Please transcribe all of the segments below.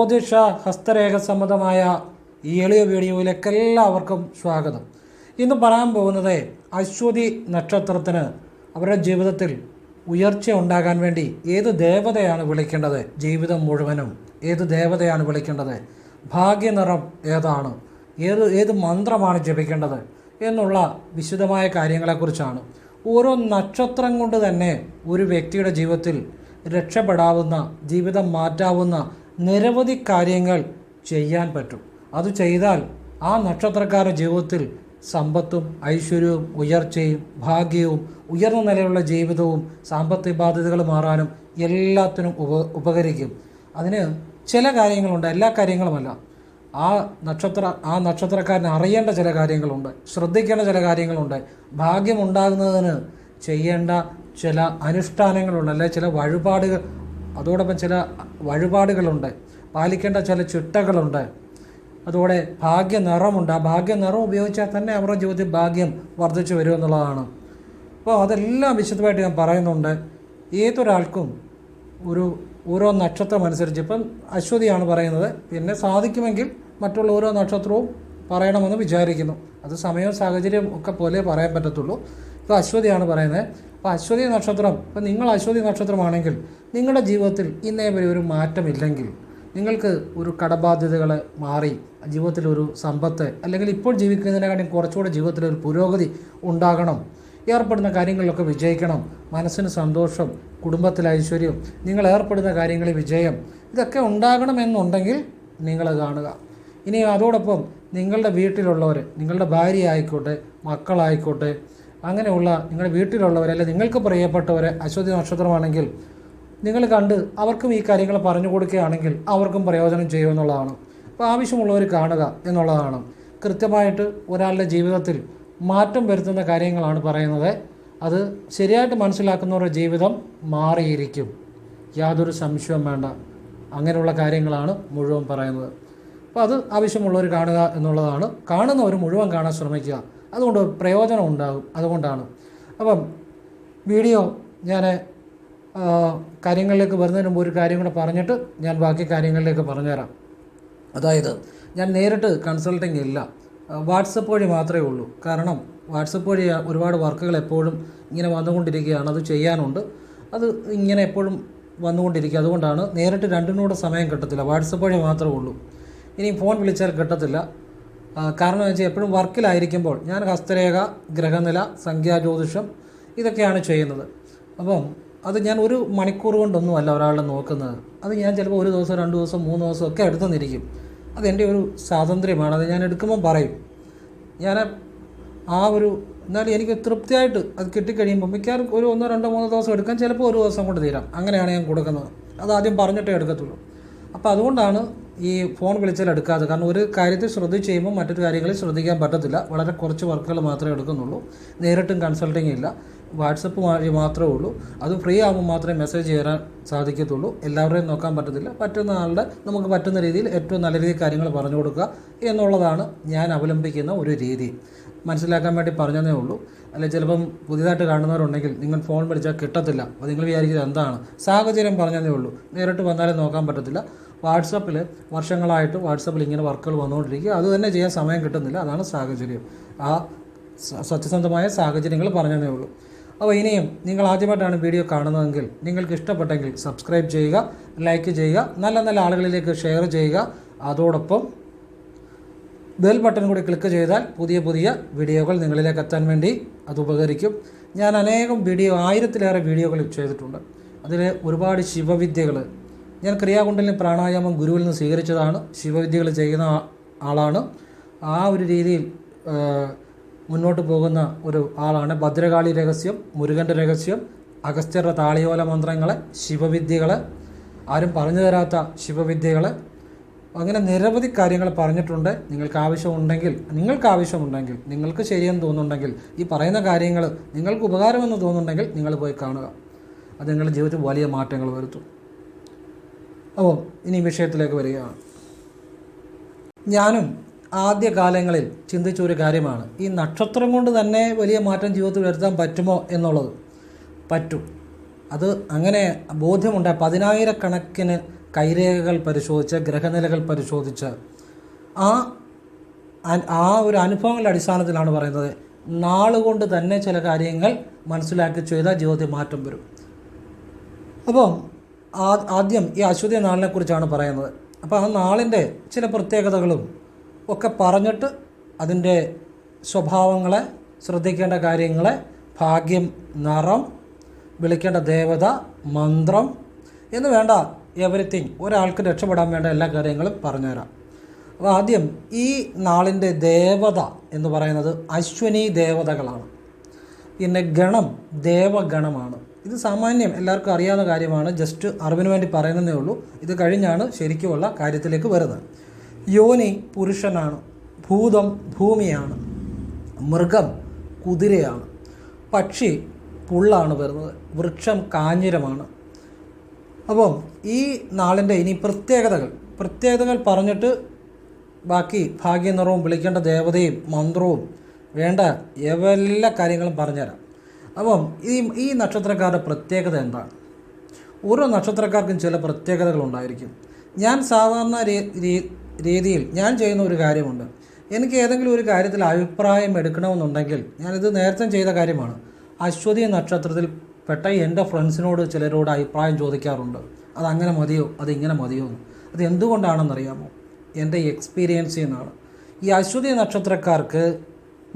ജ്യോതിഷ ഹസ്തരേഖ സംബന്ധമായ ഈ എളിയ വീഡിയോയിലേക്ക് എല്ലാവർക്കും സ്വാഗതം. ഇന്ന് പറയാൻ പോകുന്നത് അശ്വതി നക്ഷത്രത്തിന് അവരുടെ ജീവിതത്തിൽ ഉയർച്ച ഉണ്ടാകാൻ വേണ്ടി ഏത് ദേവതയാണ് വിളിക്കേണ്ടത്? ജീവിതം മുഴുവനും ഏത് ദേവതയാണ് വിളിക്കേണ്ടത്? ഭാഗ്യനിറം ഏതാണ്? ഏത് ഏത് മന്ത്രമാണ് ജപിക്കേണ്ടത്? എന്നുള്ള വിശദമായ കാര്യങ്ങളെക്കുറിച്ചാണ്. ഓരോ നക്ഷത്രം കൊണ്ട് തന്നെ ഒരു വ്യക്തിയുടെ ജീവിതത്തിൽ രക്ഷപ്പെടാവുന്ന ജീവിതം മാറ്റാവുന്ന നിരവധി കാര്യങ്ങൾ ചെയ്യാൻ പറ്റും. അത് ചെയ്താൽ ആ നക്ഷത്രക്കാരുടെ ജീവിതത്തിൽ സമ്പത്തും ഐശ്വര്യവും ഉയർച്ചയും ഭാഗ്യവും ഉയർന്ന നിലയിലുള്ള ജീവിതവും സാമ്പത്തിക ബാധ്യതകൾ മാറാനും എല്ലാത്തിനും ഉപ ഉപകരിക്കും. അതിന് ചില കാര്യങ്ങളുണ്ട്. എല്ലാ കാര്യങ്ങളുമല്ല. ആ നക്ഷത്ര ആ നക്ഷത്രക്കാരന് അറിയേണ്ട ചില കാര്യങ്ങളുണ്ട്. ശ്രദ്ധിക്കേണ്ട ചില കാര്യങ്ങളുണ്ട്. ഭാഗ്യമുണ്ടാകുന്നതിന് ചെയ്യേണ്ട ചില അനുഷ്ഠാനങ്ങളുണ്ട്. അല്ലെ ചില വഴിപാടുകൾ അതോടൊപ്പം ചില വഴിപാടുകളുണ്ട്. പാലിക്കേണ്ട ചില ചിട്ടകളുണ്ട്. അതോടെ ഭാഗ്യ നിറമുണ്ട് ആ ഭാഗ്യ നിറം ഉപയോഗിച്ചാൽ തന്നെ അവരുടെ ജീവിതത്തിൽ ഭാഗ്യം വർദ്ധിച്ചു വരും എന്നുള്ളതാണ്. അപ്പോൾ അതെല്ലാം വിശദമായിട്ട് ഞാൻ പറയുന്നുണ്ട്. ഏതൊരാൾക്കും ഒരു ഓരോ നക്ഷത്രം അനുസരിച്ച് ഇപ്പം അശ്വതിയാണ് പറയുന്നത്. പിന്നെ സാധിക്കുമെങ്കിൽ മറ്റുള്ള ഓരോ നക്ഷത്രവും പറയണമെന്ന് വിചാരിക്കുന്നു. അത് സമയവും സാഹചര്യം ഒക്കെ പോലെ പറയാൻ പറ്റത്തുള്ളൂ. ഇപ്പോൾ അശ്വതിയാണ് പറയുന്നത്. അപ്പോൾ അശ്വതി നക്ഷത്രം ഇപ്പം നിങ്ങൾ അശ്വതി നക്ഷത്രമാണെങ്കിൽ നിങ്ങളുടെ ജീവിതത്തിൽ ഇന്നേ വരെ ഒരു മാറ്റമില്ലെങ്കിൽ നിങ്ങൾക്ക് ഒരു കടബാധ്യതകൾ മാറി ജീവിതത്തിൽ ഒരു സമ്പത്ത് അല്ലെങ്കിൽ ഇപ്പോൾ ജീവിക്കുന്നതിനെക്കാട്ടും കുറച്ചുകൂടെ ജീവിതത്തിൽ ഒരു പുരോഗതി ഉണ്ടാകണം. ഏർപ്പെടുന്ന കാര്യങ്ങളിലൊക്കെ വിജയിക്കണം. മനസ്സിന് സന്തോഷം കുടുംബത്തിൽ ഐശ്വര്യം നിങ്ങൾ ഏർപ്പെടുന്ന കാര്യങ്ങളിൽ വിജയം ഇതൊക്കെ ഉണ്ടാകണമെന്നുണ്ടെങ്കിൽ നിങ്ങൾ കാണുക. ഇനി അതോടൊപ്പം നിങ്ങളുടെ വീട്ടിലുള്ളവർ നിങ്ങളുടെ ഭാര്യ ആയിക്കോട്ടെ മക്കളായിക്കോട്ടെ അങ്ങനെയുള്ള നിങ്ങളുടെ വീട്ടിലുള്ളവർ അല്ലെങ്കിൽ നിങ്ങൾക്ക് പ്രിയപ്പെട്ടവർ അശ്വതി നക്ഷത്രമാണെങ്കിൽ നിങ്ങൾ കണ്ട് അവർക്കും ഈ കാര്യങ്ങൾ പറഞ്ഞു കൊടുക്കുകയാണെങ്കിൽ അവർക്കും പ്രയോജനം ചെയ്യുമെന്നുള്ളതാണ് അപ്പോൾ ആവശ്യമുള്ളവർ കാണുക എന്നുള്ളതാണ്. കൃത്യമായിട്ട് ഒരാളുടെ ജീവിതത്തിൽ മാറ്റം വരുത്തുന്ന കാര്യങ്ങളാണ് പറയുന്നത്. അത് ശരിയായിട്ട് മനസ്സിലാക്കുന്നവരുടെ ജീവിതം മാറിയിരിക്കും. യാതൊരു സംശയവും വേണ്ട. അങ്ങനെയുള്ള കാര്യങ്ങളാണ് മുഴുവൻ പറയുന്നത്. അപ്പോൾ അത് ആവശ്യമുള്ളവർ കാണുക എന്നുള്ളതാണ്. കാണുന്നവർ മുഴുവൻ കാണാൻ ശ്രമിക്കുക. അതുകൊണ്ട് പ്രയോജനം ഉണ്ടാകും. അതുകൊണ്ടാണ്. അപ്പം വീഡിയോ ഞാൻ കാര്യങ്ങളിലേക്ക് വരുന്നതിന് മുമ്പ് ഒരു കാര്യം കൂടെ പറഞ്ഞിട്ട് ഞാൻ ബാക്കി കാര്യങ്ങളിലേക്ക് പറഞ്ഞുതരാം. അതായത് ഞാൻ നേരിട്ട് കൺസൾട്ടിങ് ഇല്ല. വാട്സപ്പ് വഴി മാത്രമേ ഉള്ളൂ. കാരണം വാട്സപ്പ് വഴി ഒരുപാട് വർക്കുകൾ എപ്പോഴും ഇങ്ങനെ വന്നുകൊണ്ടിരിക്കുകയാണ്. അത് ചെയ്യാനുണ്ട്. അത് ഇങ്ങനെ എപ്പോഴും വന്നുകൊണ്ടിരിക്കുക. അതുകൊണ്ടാണ് നേരിട്ട് രണ്ടിനൂടെ സമയം കിട്ടത്തില്ല. വാട്സപ്പ് വഴി മാത്രമേ ഉള്ളൂ. ഇനി ഫോൺ വിളിച്ചാൽ കിട്ടത്തില്ല. കാരണം വെച്ചാൽ എപ്പോഴും വർക്കിലായിരിക്കുമ്പോൾ ഞാൻ ഹസ്തരേഖ ഗ്രഹനില സംഖ്യാ ജ്യോതിഷം ഇതൊക്കെയാണ് ചെയ്യുന്നത്. അപ്പം അത് ഞാൻ ഒരു മണിക്കൂർ കൊണ്ടൊന്നും അല്ല ഒരാളെ നോക്കുന്നത്. അത് ഞാൻ ചിലപ്പോൾ ഒരു ദിവസം രണ്ട് ദിവസം മൂന്ന് ദിവസം ഒക്കെ എടുത്തെന്നിരിക്കും അതെന്റെ ഒരു സ്വാതന്ത്ര്യമാണ്. അത് ഞാൻ എടുക്കുമ്പോൾ പറയും. ഞാൻ ആ ഒരു എന്നാലും എനിക്ക് തൃപ്തിയായിട്ട് അത് കിട്ടിക്കഴിയുമ്പോൾ മിക്കവാറും ഒരു ഒന്നോ രണ്ടോ മൂന്നോ ദിവസം എടുക്കാൻ ചിലപ്പോൾ ഒരു ദിവസം കൊണ്ട് തീരാം. അങ്ങനെയാണ് ഞാൻ കൊടുക്കുന്നത്. അത് ആദ്യം പറഞ്ഞിട്ടേ എടുക്കത്തുള്ളൂ. അപ്പോൾ അതുകൊണ്ടാണ് ഈ ഫോൺ വിളിച്ചാൽ എടുക്കാതെ. കാരണം ഒരു കാര്യത്തിൽ ശ്രദ്ധിച്ച് ചെയ്യുമ്പോൾ മറ്റൊരു കാര്യങ്ങളിൽ ശ്രദ്ധിക്കാൻ പറ്റത്തില്ല. വളരെ കുറച്ച് വർക്കുകൾ മാത്രമേ എടുക്കുന്നുള്ളൂ. നേരിട്ടും കൺസൾട്ടിങ് ഇല്ല. വാട്സപ്പ് വഴി മാത്രമേ ഉള്ളൂ. അത് ഫ്രീ ആകുമ്പോൾ മാത്രമേ മെസ്സേജ് ചെയ്യാൻ സാധിക്കത്തുള്ളൂ. എല്ലാവരെയും നോക്കാൻ പറ്റത്തില്ല. പറ്റുന്ന ആളുടെ നമുക്ക് പറ്റുന്ന രീതിയിൽ ഏറ്റവും നല്ല രീതിയിൽ കാര്യങ്ങൾ പറഞ്ഞു കൊടുക്കുക എന്നുള്ളതാണ് ഞാൻ അവലംബിക്കുന്ന ഒരു രീതി. മനസ്സിലാക്കാൻ വേണ്ടി പറഞ്ഞതേ ഉള്ളൂ. അല്ലെ ചിലപ്പം പുതിയതായിട്ട് കാണുന്നവരുണ്ടെങ്കിൽ നിങ്ങൾ ഫോൺ വിളിച്ചാൽ കിട്ടത്തില്ല. അപ്പോൾ നിങ്ങൾ വിചാരിക്കുന്നത് എന്താണ്? സാഹചര്യം പറഞ്ഞതേ ഉള്ളൂ. നേരിട്ട് വന്നാലും നോക്കാൻ പറ്റത്തില്ല. വാട്സപ്പിൽ വർഷങ്ങളായിട്ട് വാട്സപ്പിൽ ഇങ്ങനെ വർക്കുകൾ വന്നുകൊണ്ടിരിക്കുക. അത് തന്നെ ചെയ്യാൻ സമയം കിട്ടുന്നില്ല. അതാണ് സാഹചര്യം. ആ സത്യസന്ധമായ സാഹചര്യങ്ങൾ പറഞ്ഞതേ ഉള്ളൂ. അപ്പോൾ ഇനിയും നിങ്ങൾ ആദ്യമായിട്ടാണ് വീഡിയോ കാണുന്നതെങ്കിൽ നിങ്ങൾക്ക് ഇഷ്ടപ്പെട്ടെങ്കിൽ സബ്സ്ക്രൈബ് ചെയ്യുക ലൈക്ക് ചെയ്യുക നല്ല നല്ല ആളുകളിലേക്ക് ഷെയർ ചെയ്യുക. അതോടൊപ്പം ബെൽ ബട്ടൺ കൂടി ക്ലിക്ക് ചെയ്താൽ പുതിയ പുതിയ വീഡിയോകൾ നിങ്ങളിലേക്ക് എത്താൻ വേണ്ടി അത് ഉപകരിക്കും. ഞാൻ അനേകം വീഡിയോ ആയിരത്തിലേറെ വീഡിയോകൾ ചെയ്തിട്ടുണ്ട്. അതിൽ ഒരുപാട് ശിവവിദ്യകൾ. ഞാൻ ക്രിയാകുണ്ടലിന് പ്രാണായാമം ഗുരുവിൽ നിന്ന് സ്വീകരിച്ചതാണ്. ശിവവിദ്യകൾ ചെയ്യുന്ന ആളാണ്. ആ ഒരു രീതിയിൽ മുന്നോട്ട് പോകുന്ന ഒരു ആളാണ്. ഭദ്രകാളി രഹസ്യം മുരുകന്റെ രഹസ്യം അഗസ്ത്യരുടെ താളിയോല മന്ത്രങ്ങൾ ശിവവിദ്യകൾ ആരും പറഞ്ഞു തരാത്ത ശിവവിദ്യകൾ അങ്ങനെ നിരവധി കാര്യങ്ങൾ പറഞ്ഞിട്ടുണ്ട്. നിങ്ങൾക്ക് ആവശ്യമുണ്ടെങ്കിൽ നിങ്ങൾക്ക് ആവശ്യമുണ്ടെങ്കിൽ നിങ്ങൾക്ക് ശരിയെന്ന് തോന്നുന്നുണ്ടെങ്കിൽ ഈ പറയുന്ന കാര്യങ്ങൾ നിങ്ങൾക്ക് ഉപകാരമെന്ന് തോന്നുന്നുണ്ടെങ്കിൽ നിങ്ങൾ പോയി കാണുക. അത് നിങ്ങളുടെ ജീവിതത്തിൽ വലിയ മാറ്റങ്ങൾ വരുത്തും. അപ്പോൾ ഇനി വിഷയത്തിലേക്ക് വരികയാണ്. ഞാനും ആദ്യകാലങ്ങളിൽ ചിന്തിച്ച ഒരു കാര്യമാണ്. ഈ നക്ഷത്രം കൊണ്ട് തന്നെ വലിയ മാറ്റം ജീവിതത്തിൽ വരുത്താൻ പറ്റുമോ എന്നുള്ളത്. പറ്റും. അത് അങ്ങനെ ബോധ്യമുണ്ട്. പതിനായിരക്കണക്കിന് കൈരേഖകൾ പരിശോധിച്ച് ഗ്രഹനിലകൾ പരിശോധിച്ച് ആ ആ ഒരു അനുഭവങ്ങളുടെ അടിസ്ഥാനത്തിലാണ് പറയുന്നത്. നാളുകൊണ്ട് തന്നെ ചില കാര്യങ്ങൾ മനസ്സിലാക്കി ചെയ്താൽ ജീവിതത്തിൽ മാറ്റം വരും. അപ്പോൾ ആദ്യം ഈ അശ്വതി നാളിനെക്കുറിച്ചാണ് പറയുന്നത്. അപ്പോൾ ആ നാളിന്റെ ചില പ്രത്യേകതകളും ഒക്കെ പറഞ്ഞിട്ട് അതിന്റെ സ്വഭാവങ്ങളെ ശ്രദ്ധിക്കേണ്ട കാര്യങ്ങളെ ഭാഗ്യം നിറം വിളിക്കേണ്ട ദേവത മന്ത്രം എന്ന് വേണ്ട എവറിത്തിങ് ഒരാൾക്ക് രക്ഷപ്പെടാൻ വേണ്ട എല്ലാ കാര്യങ്ങളും പറഞ്ഞുതരാം. അപ്പോൾ ആദ്യം ഈ നാളിന്റെ ദേവത എന്ന് പറയുന്നത് അശ്വനി ദേവതകളാണ്. പിന്നെ ഗണം ദേവഗണമാണ്. ഇത് സാമാന്യം എല്ലാവർക്കും അറിയാവുന്ന കാര്യമാണ്. ജസ്റ്റ് അറിവിന് വേണ്ടി പറയുന്നതേ ഉള്ളൂ. ഇത് കഴിഞ്ഞാണ് ശരിക്കുമുള്ള കാര്യത്തിലേക്ക് വരുന്നത്. യോനി പുരുഷനാണ്. ഭൂതം ഭൂമിയാണ്. മൃഗം കുതിരയാണ്. പക്ഷി പുള്ളാണ് വരുന്നത്. വൃക്ഷം കാഞ്ഞിരമാണ്. അപ്പം ഈ നാളിന്റെ ഇനി പ്രത്യേകതകൾ പ്രത്യേകതകൾ പറഞ്ഞിട്ട് ബാക്കി ഭാഗ്യനിറവും വിളിക്കേണ്ട ദേവതയും മന്ത്രവും വേണ്ട എല്ലാ കാര്യങ്ങളും പറഞ്ഞുതരാം. അപ്പം ഈ ഈ നക്ഷത്രക്കാരുടെ പ്രത്യേകത എന്താണ്? ഓരോ നക്ഷത്രക്കാർക്കും ചില പ്രത്യേകതകൾ ഉണ്ടായിരിക്കും. ഞാൻ സാധാരണ രീതിയിൽ ഞാൻ ചെയ്യുന്ന ഒരു കാര്യമുണ്ട്. എനിക്ക് ഏതെങ്കിലും ഒരു കാര്യത്തിൽ അഭിപ്രായം എടുക്കണമെന്നുണ്ടെങ്കിൽ ഞാനിത് നേരത്തെ ചെയ്ത കാര്യമാണ്. അശ്വതി നക്ഷത്രത്തിൽ പെട്ട എന്റെ ഫ്രണ്ട്സിനോട് ചിലരോട് അഭിപ്രായം ചോദിക്കാറുണ്ട്. അങ്ങനെ മതിയോ? അത് ഇങ്ങനെ മതിയോ എന്ന്. അത് എന്തുകൊണ്ടാണെന്നറിയാമോ? എന്റെ എക്സ്പീരിയൻസിൽ നിന്നാണ് ഈ അശ്വതി നക്ഷത്രക്കാർക്ക്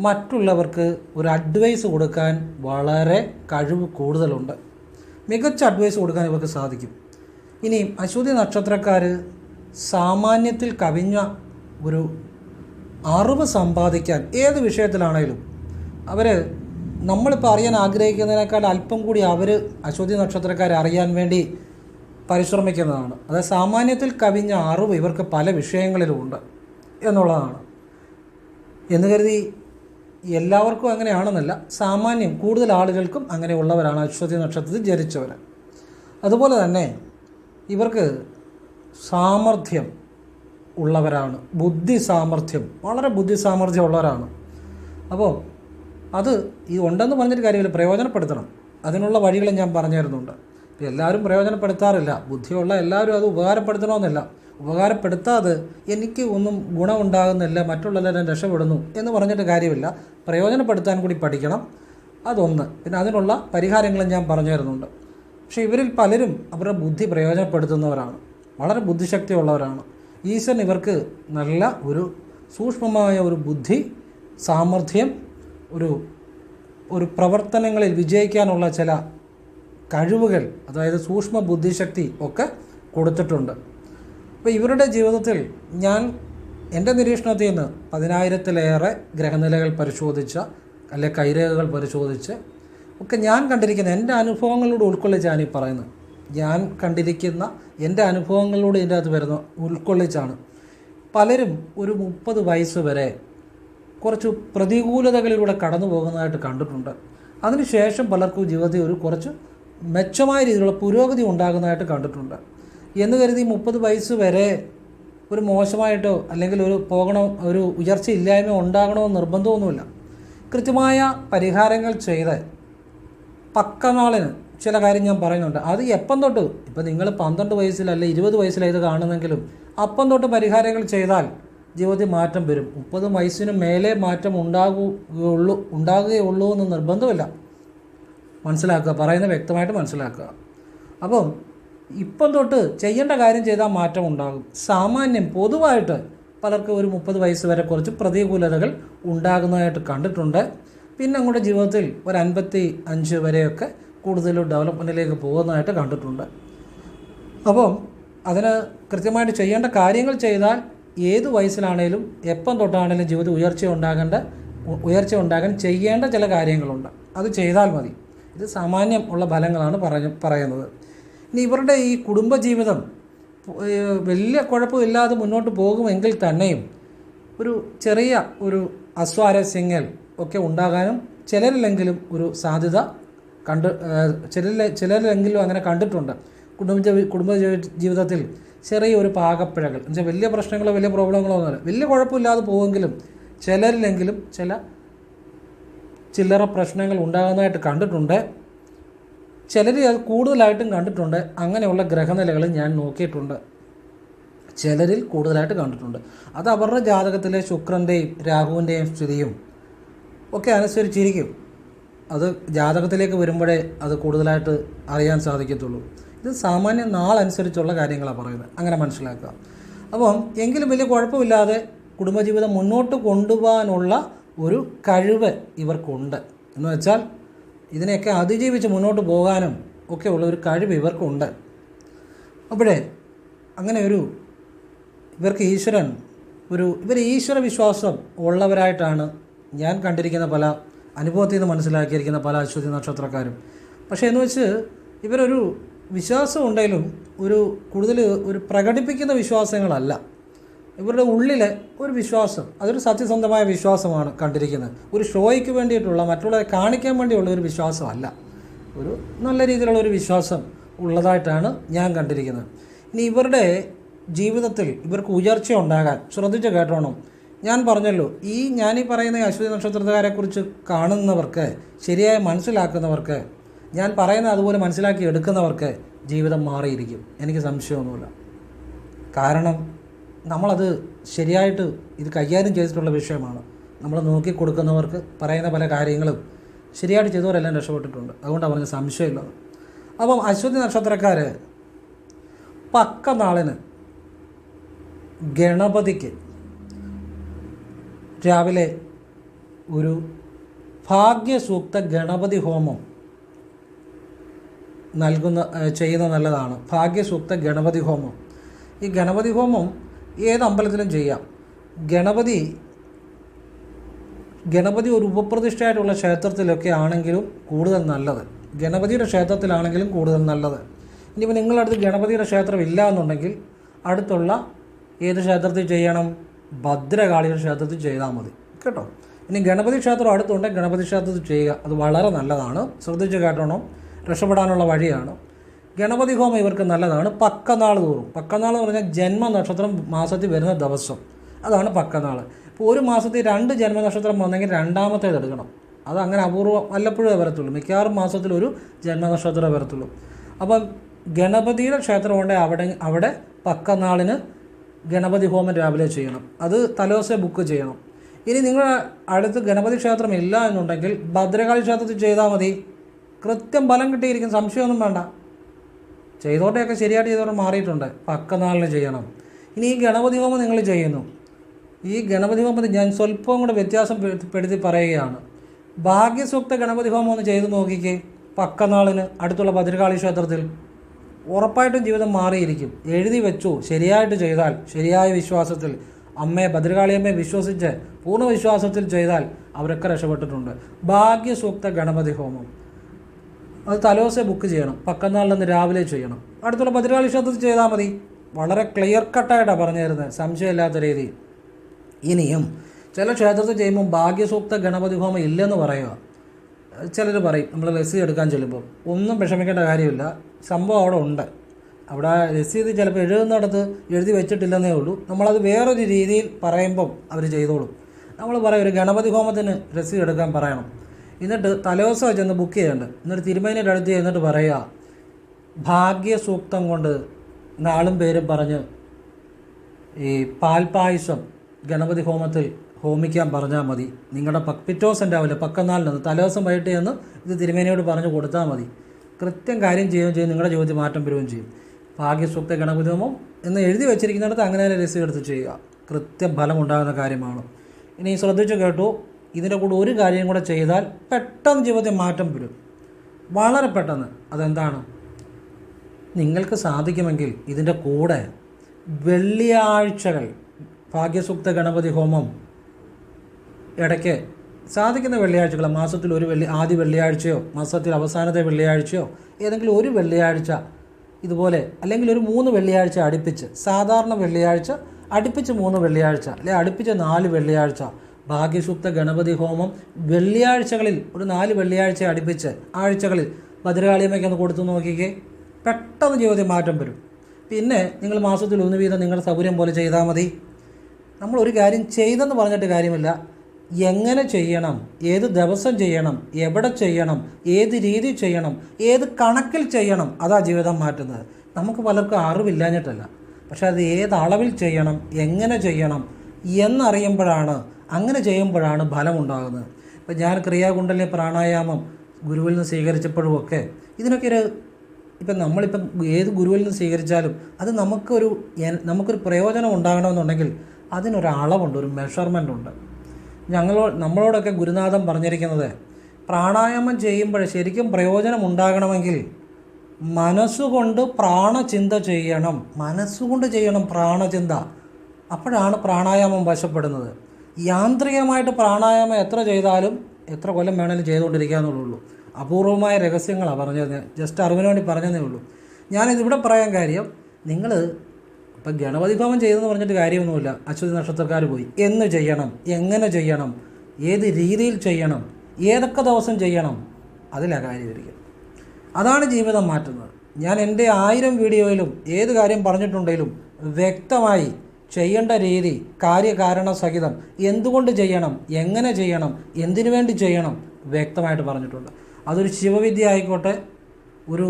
മറ്റുള്ളവർക്ക് ഒരു അഡ്വൈസ് കൊടുക്കാൻ വളരെ കഴിവ് കൂടുതലുണ്ട്. മികച്ച അഡ്വൈസ് കൊടുക്കാൻ ഇവർക്ക് സാധിക്കും. ഇനി അശ്വതി നക്ഷത്രക്കാർ സാമാന്യത്തിൽ കവിഞ്ഞ ഒരു അറിവ് സമ്പാദിക്കാൻ ഏത് വിഷയത്തിലാണേലും അവർ നമ്മളിപ്പോൾ അറിയാൻ ആഗ്രഹിക്കുന്നതിനേക്കാൾ അല്പം കൂടി അവർ അശ്വതി നക്ഷത്രക്കാരെ അറിയാൻ വേണ്ടി പരിശ്രമിക്കുന്നതാണ്. അതായത് സാമാന്യത്തിൽ കവിഞ്ഞ അറിവ് ഇവർക്ക് പല വിഷയങ്ങളിലുമുണ്ട് എന്നുള്ളതാണ്. എന്ന് കരുതി എല്ലാവർക്കും അങ്ങനെയാണെന്നല്ല സാമാന്യം കൂടുതൽ ആളുകൾക്കും അങ്ങനെയുള്ളവരാണ് അശ്വതി നക്ഷത്രത്തിൽ ജനിച്ചവർ അതുപോലെ തന്നെ ഇവർക്ക് സാമർഥ്യം ഉള്ളവരാണ് ബുദ്ധി സാമർഥ്യം വളരെ ബുദ്ധി സാമർഥ്യം ഉള്ളവരാണ്. അപ്പോൾ അത് ഈ ഉണ്ടെന്ന് പറഞ്ഞിട്ട് കാര്യമില്ല. പ്രയോജനപ്പെടുത്തണം. അതിനുള്ള വഴികൾ ഞാൻ പറഞ്ഞു ഇപ്പം എല്ലാവരും പ്രയോജനപ്പെടുത്താറില്ല. ബുദ്ധിയുള്ള എല്ലാവരും അത് ഉപകാരപ്പെടുത്തണമെന്നില്ല. ഉപകാരപ്പെടുത്താതെ എനിക്ക് ഒന്നും ഗുണമുണ്ടാകുന്നില്ല മറ്റുള്ളവരെല്ലാം രക്ഷപ്പെടുന്നു എന്ന് പറഞ്ഞിട്ട് കാര്യമില്ല. പ്രയോജനപ്പെടുത്താൻ കൂടി പഠിക്കണം. അതൊന്ന്. പിന്നെ അതിനുള്ള പരിഹാരങ്ങളും ഞാൻ പറഞ്ഞു തരുന്നുണ്ട് പക്ഷേ ഇവരിൽ പലരും അവരുടെ ബുദ്ധി പ്രയോജനപ്പെടുത്തുന്നവരാണ്. വളരെ ബുദ്ധിശക്തിയുള്ളവരാണ്. ഈശ്വരൻ ഇവർക്ക് നല്ല ഒരു സൂക്ഷ്മമായ ഒരു ബുദ്ധി സാമർഥ്യം ഒരു ഒരു പ്രവർത്തനങ്ങളിൽ വിജയിക്കാനുള്ള ചില കഴിവുകൾ അതായത് സൂക്ഷ്മ ബുദ്ധിശക്തി ഒക്കെ കൊടുത്തിട്ടുണ്ട്. അപ്പോൾ ഇവരുടെ ജീവിതത്തിൽ ഞാൻ എന്റെ നിരീക്ഷണത്തിൽ നിന്ന് പതിനായിരത്തിലേറെ ഗ്രഹനിലകൾ പരിശോധിച്ച അല്ലെ കൈരേഖകൾ പരിശോധിച്ച് ഒക്കെ ഞാൻ കണ്ടിരിക്കുന്ന എന്റെ അനുഭവങ്ങളിലൂടെ ഉൾക്കൊള്ളിച്ചാണ് ഈ പറയുന്നത്. ഞാൻ കണ്ടിരിക്കുന്ന എന്റെ അനുഭവങ്ങളിലൂടെ ഇതിന്റെ അകത്ത് വരുന്ന ഉൾക്കൊള്ളിച്ചാണ്. പലരും ഒരു മുപ്പത് വയസ്സ് വരെ കുറച്ച് പ്രതികൂലതകളിലൂടെ കടന്നു പോകുന്നതായിട്ട് കണ്ടിട്ടുണ്ട്. അതിനുശേഷം പലർക്കും ജീവിതത്തിൽ ഒരു കുറച്ച് മെച്ചമായ രീതിയിലുള്ള പുരോഗതി ഉണ്ടാകുന്നതായിട്ട് കണ്ടിട്ടുണ്ട്. എന്ന് കരുതി മുപ്പത് വയസ്സ് വരെ ഒരു മോശമായിട്ടോ അല്ലെങ്കിൽ ഒരു പോകണം ഒരു ഉയർച്ച ഇല്ലായ്മ ഉണ്ടാകണമെന്ന് നിർബന്ധമൊന്നുമില്ല. കൃത്യമായ പരിഹാരങ്ങൾ ചെയ്ത് പക്കനാളിന് ചില കാര്യം ഞാൻ പറയുന്നുണ്ട്. അത് എപ്പം തൊട്ട് ഇപ്പം നിങ്ങൾ പന്ത്രണ്ട് വയസ്സിലല്ല ഇരുപത് വയസ്സിലാണ് ഇത് കാണുന്നെങ്കിലും അപ്പം തൊട്ട് പരിഹാരങ്ങൾ ചെയ്താൽ ജീവിതത്തിൽ മാറ്റം വരും. മുപ്പത് വയസ്സിന് മേലെ മാറ്റം ഉണ്ടാകുകയുള്ളൂ ഉണ്ടാകുകയുള്ളൂ എന്ന് നിർബന്ധമില്ല. മനസ്സിലാക്കുക പറയുന്നത് വ്യക്തമായിട്ട് മനസ്സിലാക്കുക. അപ്പം ഇപ്പം തൊട്ട് ചെയ്യേണ്ട കാര്യം ചെയ്താൽ മാറ്റം ഉണ്ടാകും. സാമാന്യം പൊതുവായിട്ട് പലർക്കും ഒരു മുപ്പത് വയസ്സ് വരെ കുറച്ച് പ്രതികൂലതകൾ ഉണ്ടാകുന്നതായിട്ട് കണ്ടിട്ടുണ്ട്. പിന്നെ അങ്ങോട്ട് ജീവിതത്തിൽ ഒരു അൻപത്തി അഞ്ച് വരെയൊക്കെ കൂടുതൽ ഡെവലപ്മെന്റിലേക്ക് പോകുന്നതായിട്ട് കണ്ടിട്ടുണ്ട്. അപ്പം അതിന് കൃത്യമായിട്ട് ചെയ്യേണ്ട കാര്യങ്ങൾ ചെയ്താൽ ഏത് വയസ്സിലാണേലും എപ്പം തൊട്ടാണേലും ജീവിതത്തിൽ ഉയർച്ച ഉണ്ടാകേണ്ട ഉയർച്ച ഉണ്ടാകാൻ ചെയ്യേണ്ട ചില കാര്യങ്ങളുണ്ട്. അത് ചെയ്താൽ മതി. ഇത് സാമാന്യം ഉള്ള ഫലങ്ങളാണ് പറഞ്ഞ പറയുന്നത്. ഇനി ഇവരുടെ ഈ കുടുംബജീവിതം വലിയ കുഴപ്പമില്ലാതെ മുന്നോട്ട് പോകുമെങ്കിൽ തന്നെയും ഒരു ചെറിയ ഒരു അസ്വാരസ്യങ്ങൾ ഒക്കെ ഉണ്ടാകാനും ചിലരിലെങ്കിലും ഒരു സാധ്യത കണ്ട് ചിലരിലെ ചിലരിലെങ്കിലും അങ്ങനെ കണ്ടിട്ടുണ്ട്. കുടുംബ കുടുംബ ജീവിതത്തിൽ ചെറിയ പാകപ്പിഴകൾ. പാകപ്പിഴകൾ എന്നുവെച്ചാൽ വലിയ പ്രശ്നങ്ങളോ വലിയ പ്രോബ്ലങ്ങളോ ഒന്നുമില്ല. വലിയ കുഴപ്പമില്ലാതെ പോവെങ്കിലും ചിലരിലെങ്കിലും ചില ചില്ലറ പ്രശ്നങ്ങൾ ഉണ്ടാകുന്നതായിട്ട് കണ്ടിട്ടുണ്ട്. ചിലർ അത് കൂടുതലായിട്ടും കണ്ടിട്ടുണ്ട്. അങ്ങനെയുള്ള ഗ്രഹനിലകൾ ഞാൻ നോക്കിയിട്ടുണ്ട്. ചിലരിൽ കൂടുതലായിട്ട് കണ്ടിട്ടുണ്ട്. അത് അവരുടെ ജാതകത്തിലെ ശുക്രന്റെയും രാഹുവിന്റെയും സ്ഥിതിയും ഒക്കെ അനുസരിച്ചിരിക്കും. അത് ജാതകത്തിലേക്ക് വരുമ്പോഴേ അത് കൂടുതലായിട്ട് അറിയാൻ സാധിക്കത്തുള്ളൂ. ഇത് സാമാന്യ നാളനുസരിച്ചുള്ള കാര്യങ്ങളാണ് പറയുന്നത്. അങ്ങനെ മനസ്സിലാക്കുക. അപ്പം എങ്കിലും വലിയ കുഴപ്പമില്ലാതെ കുടുംബജീവിതം മുന്നോട്ട് കൊണ്ടുപോകാനുള്ള ഒരു കഴിവ് ഇവർക്കുണ്ട്. എന്ന് വെച്ചാൽ ഇതിനെയൊക്കെ അതിജീവിച്ച് മുന്നോട്ട് പോകാനും ഒക്കെ ഉള്ള ഒരു കഴിവ് ഇവർക്കുണ്ട്. അപ്പോഴേ അങ്ങനെ ഒരു ഇവർക്ക് ഈശ്വരൻ ഒരു ഇവർ ഈശ്വര വിശ്വാസം ഉള്ളവരായിട്ടാണ് ഞാൻ കണ്ടിരിക്കുന്ന പല അനുഭവത്തിൽ നിന്ന് മനസ്സിലാക്കിയിരിക്കുന്ന പല അശ്വതി നക്ഷത്രക്കാരും. പക്ഷേ എന്ന് വെച്ച് ഇവരൊരു വിശ്വാസം ഉണ്ടെങ്കിലും ഒരു കൂടുതൽ ഒരു പ്രകടിപ്പിക്കുന്ന വിശ്വാസങ്ങളല്ല. ഇവരുടെ ഉള്ളിൽ ഒരു വിശ്വാസം അതൊരു സത്യസന്ധമായ വിശ്വാസമാണ് കണ്ടിരിക്കുന്നത്. ഒരു ഷോയ്ക്ക് വേണ്ടിയിട്ടുള്ള മറ്റുള്ളവരെ കാണിക്കാൻ വേണ്ടിയുള്ള ഒരു വിശ്വാസമല്ല. ഒരു നല്ല രീതിയിലുള്ള ഒരു വിശ്വാസം ഉള്ളതായിട്ടാണ് ഞാൻ കണ്ടിരിക്കുന്നത്. ഇനി ഇവരുടെ ജീവിതത്തിൽ ഇവർക്ക് ഉയർച്ച ഉണ്ടാകാൻ ശ്രദ്ധിച്ച് കേട്ടോണം. ഞാൻ പറഞ്ഞല്ലോ ഈ ഞാനീ പറയുന്ന അശ്വതി നക്ഷത്രക്കാരെക്കുറിച്ച് കാണുന്നവർക്ക് ശരിയായി മനസ്സിലാക്കുന്നവർക്ക് ഞാൻ പറയുന്ന അതുപോലെ മനസ്സിലാക്കി എടുക്കുന്നവർക്ക് ജീവിതം മാറിയിരിക്കും. എനിക്ക് സംശയമൊന്നുമില്ല. കാരണം നമ്മളത് ശരിയായിട്ട് ഇത് കൈകാര്യം ചെയ്തിട്ടുള്ള വിഷയമാണ്. നമ്മൾ നോക്കി കൊടുക്കുന്നവർക്ക് പറയുന്ന പല കാര്യങ്ങളും ശരിയായിട്ട് ചെയ്തവരെല്ലാം രക്ഷപ്പെട്ടിട്ടുണ്ട്. അതുകൊണ്ടാണ് പറഞ്ഞ സംശയമില്ല. അപ്പം അശ്വതി നക്ഷത്രക്കാർ പക്ക നാളിന് ഗണപതിക്ക് രാവിലെ ഒരു ഭാഗ്യസൂക്ത ഗണപതി ഹോമം നൽകുന്ന ചെയ്യുന്നത് ചെയ്യുന്ന നല്ലതാണ്. ഭാഗ്യസൂക്ത ഗണപതി ഹോമം. ഈ ഗണപതി ഹോമം ഏത് അമ്പലത്തിലും ചെയ്യാം. ഗണപതി ഗണപതി ഒരു ഉപപ്രതിഷ്ഠയായിട്ടുള്ള ക്ഷേത്രത്തിലൊക്കെ ആണെങ്കിലും കൂടുതൽ നല്ലത്. ഗണപതിയുടെ ക്ഷേത്രത്തിലാണെങ്കിലും കൂടുതൽ നല്ലത്. ഇനിയിപ്പോൾ നിങ്ങളടുത്ത് ഗണപതിയുടെ ക്ഷേത്രം ഇല്ല എന്നുണ്ടെങ്കിൽ അടുത്തുള്ള ഏത് ക്ഷേത്രത്തിൽ ചെയ്യണം? ഭദ്രകാളിയുടെ ക്ഷേത്രത്തിൽ ചെയ്താൽ മതി. കേട്ടോ? ഇനി ഗണപതി ക്ഷേത്രം അടുത്തുണ്ടെങ്കിൽ ഗണപതി ക്ഷേത്രത്തിൽ ചെയ്യുക. അത് വളരെ നല്ലതാണ്. ശ്രദ്ധിച്ച് കേട്ടോണം. രക്ഷപ്പെടാനുള്ള വഴിയാണ്. ഗണപതി ഹോമം ഇവർക്ക് നല്ലതാണ്. പക്കനാൾ തോറും. പക്കനാൾ എന്ന് പറഞ്ഞാൽ ജന്മ നക്ഷത്രം മാസത്തിൽ വരുന്ന ദിവസം. അതാണ് പക്കനാൾ. ഇപ്പോൾ ഒരു മാസത്തിൽ രണ്ട് ജന്മനക്ഷത്രം വന്നെങ്കിൽ രണ്ടാമത്തേത് എടുക്കണം. അത് അങ്ങനെ അപൂർവം വല്ലപ്പോഴേ വരത്തുള്ളൂ. മിക്കവാറും മാസത്തിൽ ഒരു ജന്മനക്ഷത്രമേ വരത്തുള്ളൂ. അപ്പം ഗണപതിയുടെ ക്ഷേത്രം ഉണ്ടെങ്കിൽ അവിടെ അവിടെ പക്കനാളിന് ഗണപതി ഹോമം രാവിലെ ചെയ്യണം. അത് തലേദിവസം ബുക്ക് ചെയ്യണം. ഇനി നിങ്ങളുടെ അടുത്ത് ഗണപതി ക്ഷേത്രം ഇല്ല എന്നുണ്ടെങ്കിൽ ഭദ്രകാളി ക്ഷേത്രത്തിൽ ചെയ്താൽ മതി. കൃത്യം ഫലം കിട്ടിയിരിക്കും സംശയമൊന്നും വേണ്ട. ചെയ്തോട്ടെയൊക്കെ ശരിയായിട്ട് ചെയ്തോട്ടെ മാറിയിട്ടുണ്ട്. പക്കനാളിന് ചെയ്യണം. ഇനി ഈ ഗണപതി ഹോമം നിങ്ങൾ ചെയ്യുന്നു. ഈ ഗണപതി ഹോമത്തിൽ ഞാൻ സ്വല്പം കൂടെ വ്യത്യാസം പെടുത്തി- പറയുകയാണ്. ഭാഗ്യസൂക്ത ഗണപതി ഹോമം ഒന്ന് ചെയ്ത് നോക്കിക്കേ. പക്കനാളിന് അടുത്തുള്ള ഭദ്രകാളി ക്ഷേത്രത്തിൽ ഉറപ്പായിട്ടും ജീവിതം മാറിയിരിക്കും. എഴുതി വെച്ചു. ശരിയായിട്ട് ചെയ്താൽ ശരിയായ വിശ്വാസത്തിൽ അമ്മയെ ഭദ്രകാളിയമ്മയെ വിശ്വസിച്ച് പൂർണ വിശ്വാസത്തിൽ ചെയ്താൽ അവരൊക്കെ രക്ഷപ്പെട്ടിട്ടുണ്ട്. ഭാഗ്യസൂക്ത ഗണപതി ഹോമം. അത് തലോസെ ബുക്ക് ചെയ്യണം. പക്കന്നാളിലൊന്ന് രാവിലെ ചെയ്യണം. അടുത്തുള്ള ഭദ്രകാളി ക്ഷേത്രത്തിൽ ചെയ്താൽ മതി. വളരെ ക്ലിയർ കട്ടായിട്ടാണ് പറഞ്ഞു തരുന്നത് സംശയമില്ലാത്ത രീതിയിൽ. ഇനിയും ചില ക്ഷേത്രത്തിൽ ചെയ്യുമ്പോൾ ഭാഗ്യസൂക്ത ഗണപതി ഹോമം ഇല്ലെന്ന് പറയുക. ചിലർ പറയും നമ്മൾ രസീത് എടുക്കാൻ ചെല്ലുമ്പോൾ. ഒന്നും വിഷമിക്കേണ്ട കാര്യമില്ല. സംഭവം അവിടെ ഉണ്ട്. അവിടെ രസീത് ചിലപ്പോൾ എഴുതുന്നിടത്ത് എഴുതി വെച്ചിട്ടില്ലെന്നേ ഉള്ളൂ. നമ്മളത് വേറൊരു രീതിയിൽ പറയുമ്പം അവർ ചെയ്തോളും. നമ്മൾ പറയും ഒരു ഗണപതി ഹോമത്തിന് രസീത് എടുക്കാൻ പറയണം. എന്നിട്ട് തലേദിവസം ചെന്ന് ബുക്ക് ചെയ്യേണ്ടത് എന്നിട്ട് തിരുമേനിയുടെ അടുത്ത് ചെന്നിട്ട് പറയുക ഭാഗ്യസൂക്തം കൊണ്ട് നാളും പേരും പറഞ്ഞ് ഈ പാൽപായസം ഗണപതി ഹോമത്തിൽ ഹോമിക്കാൻ പറഞ്ഞാൽ മതി. നിങ്ങളുടെ പക് പിറ്റോസം രാവിലെ പക്കന്നാളിനൊന്ന് തലേദിവസം വൈകിട്ട് ചെന്ന് ഇത് തിരുമേനിയോട് പറഞ്ഞു കൊടുത്താൽ മതി. കൃത്യം കാര്യം ചെയ്യുകയും ചെയ്യും നിങ്ങളുടെ ജീവിതത്തിൽ മാറ്റം വരികയും ചെയ്യും. ഭാഗ്യസൂക്ത ഗണപതി ഹോമം എന്ന് എഴുതി വെച്ചിരിക്കുന്നിടത്ത് അങ്ങനെ തന്നെ രസീത് എടുത്ത് ചെയ്യുക. കൃത്യം ഫലമുണ്ടാകുന്ന കാര്യമാണ്. ഇനി ശ്രദ്ധിച്ചു കേട്ടു. ഇതിന്റെ കൂടെ ഒരു കാര്യം കൂടെ ചെയ്താൽ പെട്ടെന്ന് ജീവിതത്തിൽ മാറ്റം വരും. വളരെ പെട്ടെന്ന്. അതെന്താണ്? നിങ്ങൾക്ക് സാധിക്കുമെങ്കിൽ ഇതിന്റെ കൂടെ വെള്ളിയാഴ്ചകൾ ഭാഗ്യസൂക്ത ഗണപതി ഹോമം ഇടയ്ക്ക് സാധിക്കുന്ന വെള്ളിയാഴ്ചകൾ മാസത്തിൽ ഒരു വെള്ളി ആദ്യ വെള്ളിയാഴ്ചയോ മാസത്തിൽ അവസാനത്തെ വെള്ളിയാഴ്ചയോ ഏതെങ്കിലും ഒരു വെള്ളിയാഴ്ച ഇതുപോലെ അല്ലെങ്കിൽ ഒരു മൂന്ന് വെള്ളിയാഴ്ച അടുപ്പിച്ച് സാധാരണ വെള്ളിയാഴ്ച അടുപ്പിച്ച് മൂന്ന് വെള്ളിയാഴ്ച അല്ലെങ്കിൽ അടുപ്പിച്ച് നാല് വെള്ളിയാഴ്ച ഭാഗ്യസൂക്ത ഗണപതി ഹോമം വെള്ളിയാഴ്ചകളിൽ ഒരു നാല് വെള്ളിയാഴ്ച അടുപ്പിച്ച് ആഴ്ചകളിൽ ഭദ്രകാളിയമ്മയ്ക്ക് ഒന്ന് കൊടുത്തു നോക്കിക്കേ. പെട്ടെന്ന് ജീവിതത്തിൽ മാറ്റം വരും. പിന്നെ നിങ്ങൾ മാസത്തിൽ ഒന്ന് വീതം നിങ്ങളുടെ സൗകര്യം പോലെ ചെയ്താൽ മതി. നമ്മൾ ഒരു കാര്യം ചെയ്തെന്ന് പറഞ്ഞിട്ട് കാര്യമില്ല. എങ്ങനെ ചെയ്യണം? ഏത് ദിവസം ചെയ്യണം? എവിടെ ചെയ്യണം? ഏത് രീതി ചെയ്യണം? ഏത് കണക്കിൽ ചെയ്യണം? അതാ ജീവിതം മാറ്റുന്നത്. നമുക്ക് പലർക്കും അറിവില്ലാഞ്ഞിട്ടല്ല. പക്ഷെ അത് ഏത് അളവിൽ ചെയ്യണം? എങ്ങനെ ചെയ്യണം? എന്നറിയുമ്പോഴാണ് അങ്ങനെ ചെയ്യുമ്പോഴാണ് ഫലമുണ്ടാകുന്നത്. ഇപ്പം ഞാൻ ക്രിയാകുണ്ടലിനി പ്രാണായാമം ഗുരുവിൽ നിന്ന് സ്വീകരിച്ചപ്പോഴും ഒക്കെ ഇതിനൊക്കെ ഒരു ഇപ്പം നമ്മളിപ്പം ഏത് ഗുരുവിൽ നിന്ന് സ്വീകരിച്ചാലും അത് നമുക്കൊരു നമുക്കൊരു പ്രയോജനം ഉണ്ടാകണമെന്നുണ്ടെങ്കിൽ അതിനൊരു അളവുണ്ട് ഒരു മെഷർമെന്റ് ഉണ്ട്. ഞങ്ങളോ നമ്മളോടൊക്കെ ഗുരുനാഥൻ പറഞ്ഞിരിക്കുന്നത് പ്രാണായാമം ചെയ്യുമ്പോൾ ശരിക്കും പ്രയോജനം ഉണ്ടാകണമെങ്കിൽ മനസ്സുകൊണ്ട് പ്രാണചിന്ത ചെയ്യണം. മനസ്സുകൊണ്ട് ചെയ്യണം പ്രാണചിന്ത. അപ്പോഴാണ് പ്രാണായാമം വശപ്പെടുന്നത്. യാന്ത്രികമായിട്ട് പ്രാണായാമം എത്ര ചെയ്താലും എത്ര കൊല്ലം വേണേലും ചെയ്തുകൊണ്ടിരിക്കാന്നുള്ളൂ അപൂർവമായ രഹസ്യങ്ങളാണ് പറഞ്ഞത്. ജസ്റ്റ് അറിവിന് വേണ്ടി പറഞ്ഞതേ ഉള്ളൂ. ഞാനിതിവിടെ പറയാൻ കാര്യം നിങ്ങൾ ഇപ്പം ഗണപതി ഭവൻ ചെയ്തെന്ന് പറഞ്ഞിട്ട് കാര്യമൊന്നുമില്ല. അശ്വതി നക്ഷത്രക്കാർ പോയി. എന്ന് ചെയ്യണം എങ്ങനെ ചെയ്യണം ഏത് രീതിയിൽ ചെയ്യണം ഏതൊക്കെ ദിവസം ചെയ്യണം അതിലാണ് കാര്യം ഇരിക്കുന്നത് അതാണ് ജീവിതം മാറ്റുന്നത്. ഞാൻ എന്റെ ആയിരം വീഡിയോയിലും ഏത് കാര്യം പറഞ്ഞിട്ടുണ്ടെങ്കിലും വ്യക്തമായി ചെയ്യേണ്ട രീതി കാര്യകാരണ സഹിതം എന്തുകൊണ്ട് ചെയ്യണം എങ്ങനെ ചെയ്യണം എന്തിനു വേണ്ടി ചെയ്യണം വ്യക്തമായിട്ട് പറഞ്ഞിട്ടുണ്ട്. അതൊരു ശിവവിദ്യ ആയിക്കോട്ടെ ഒരു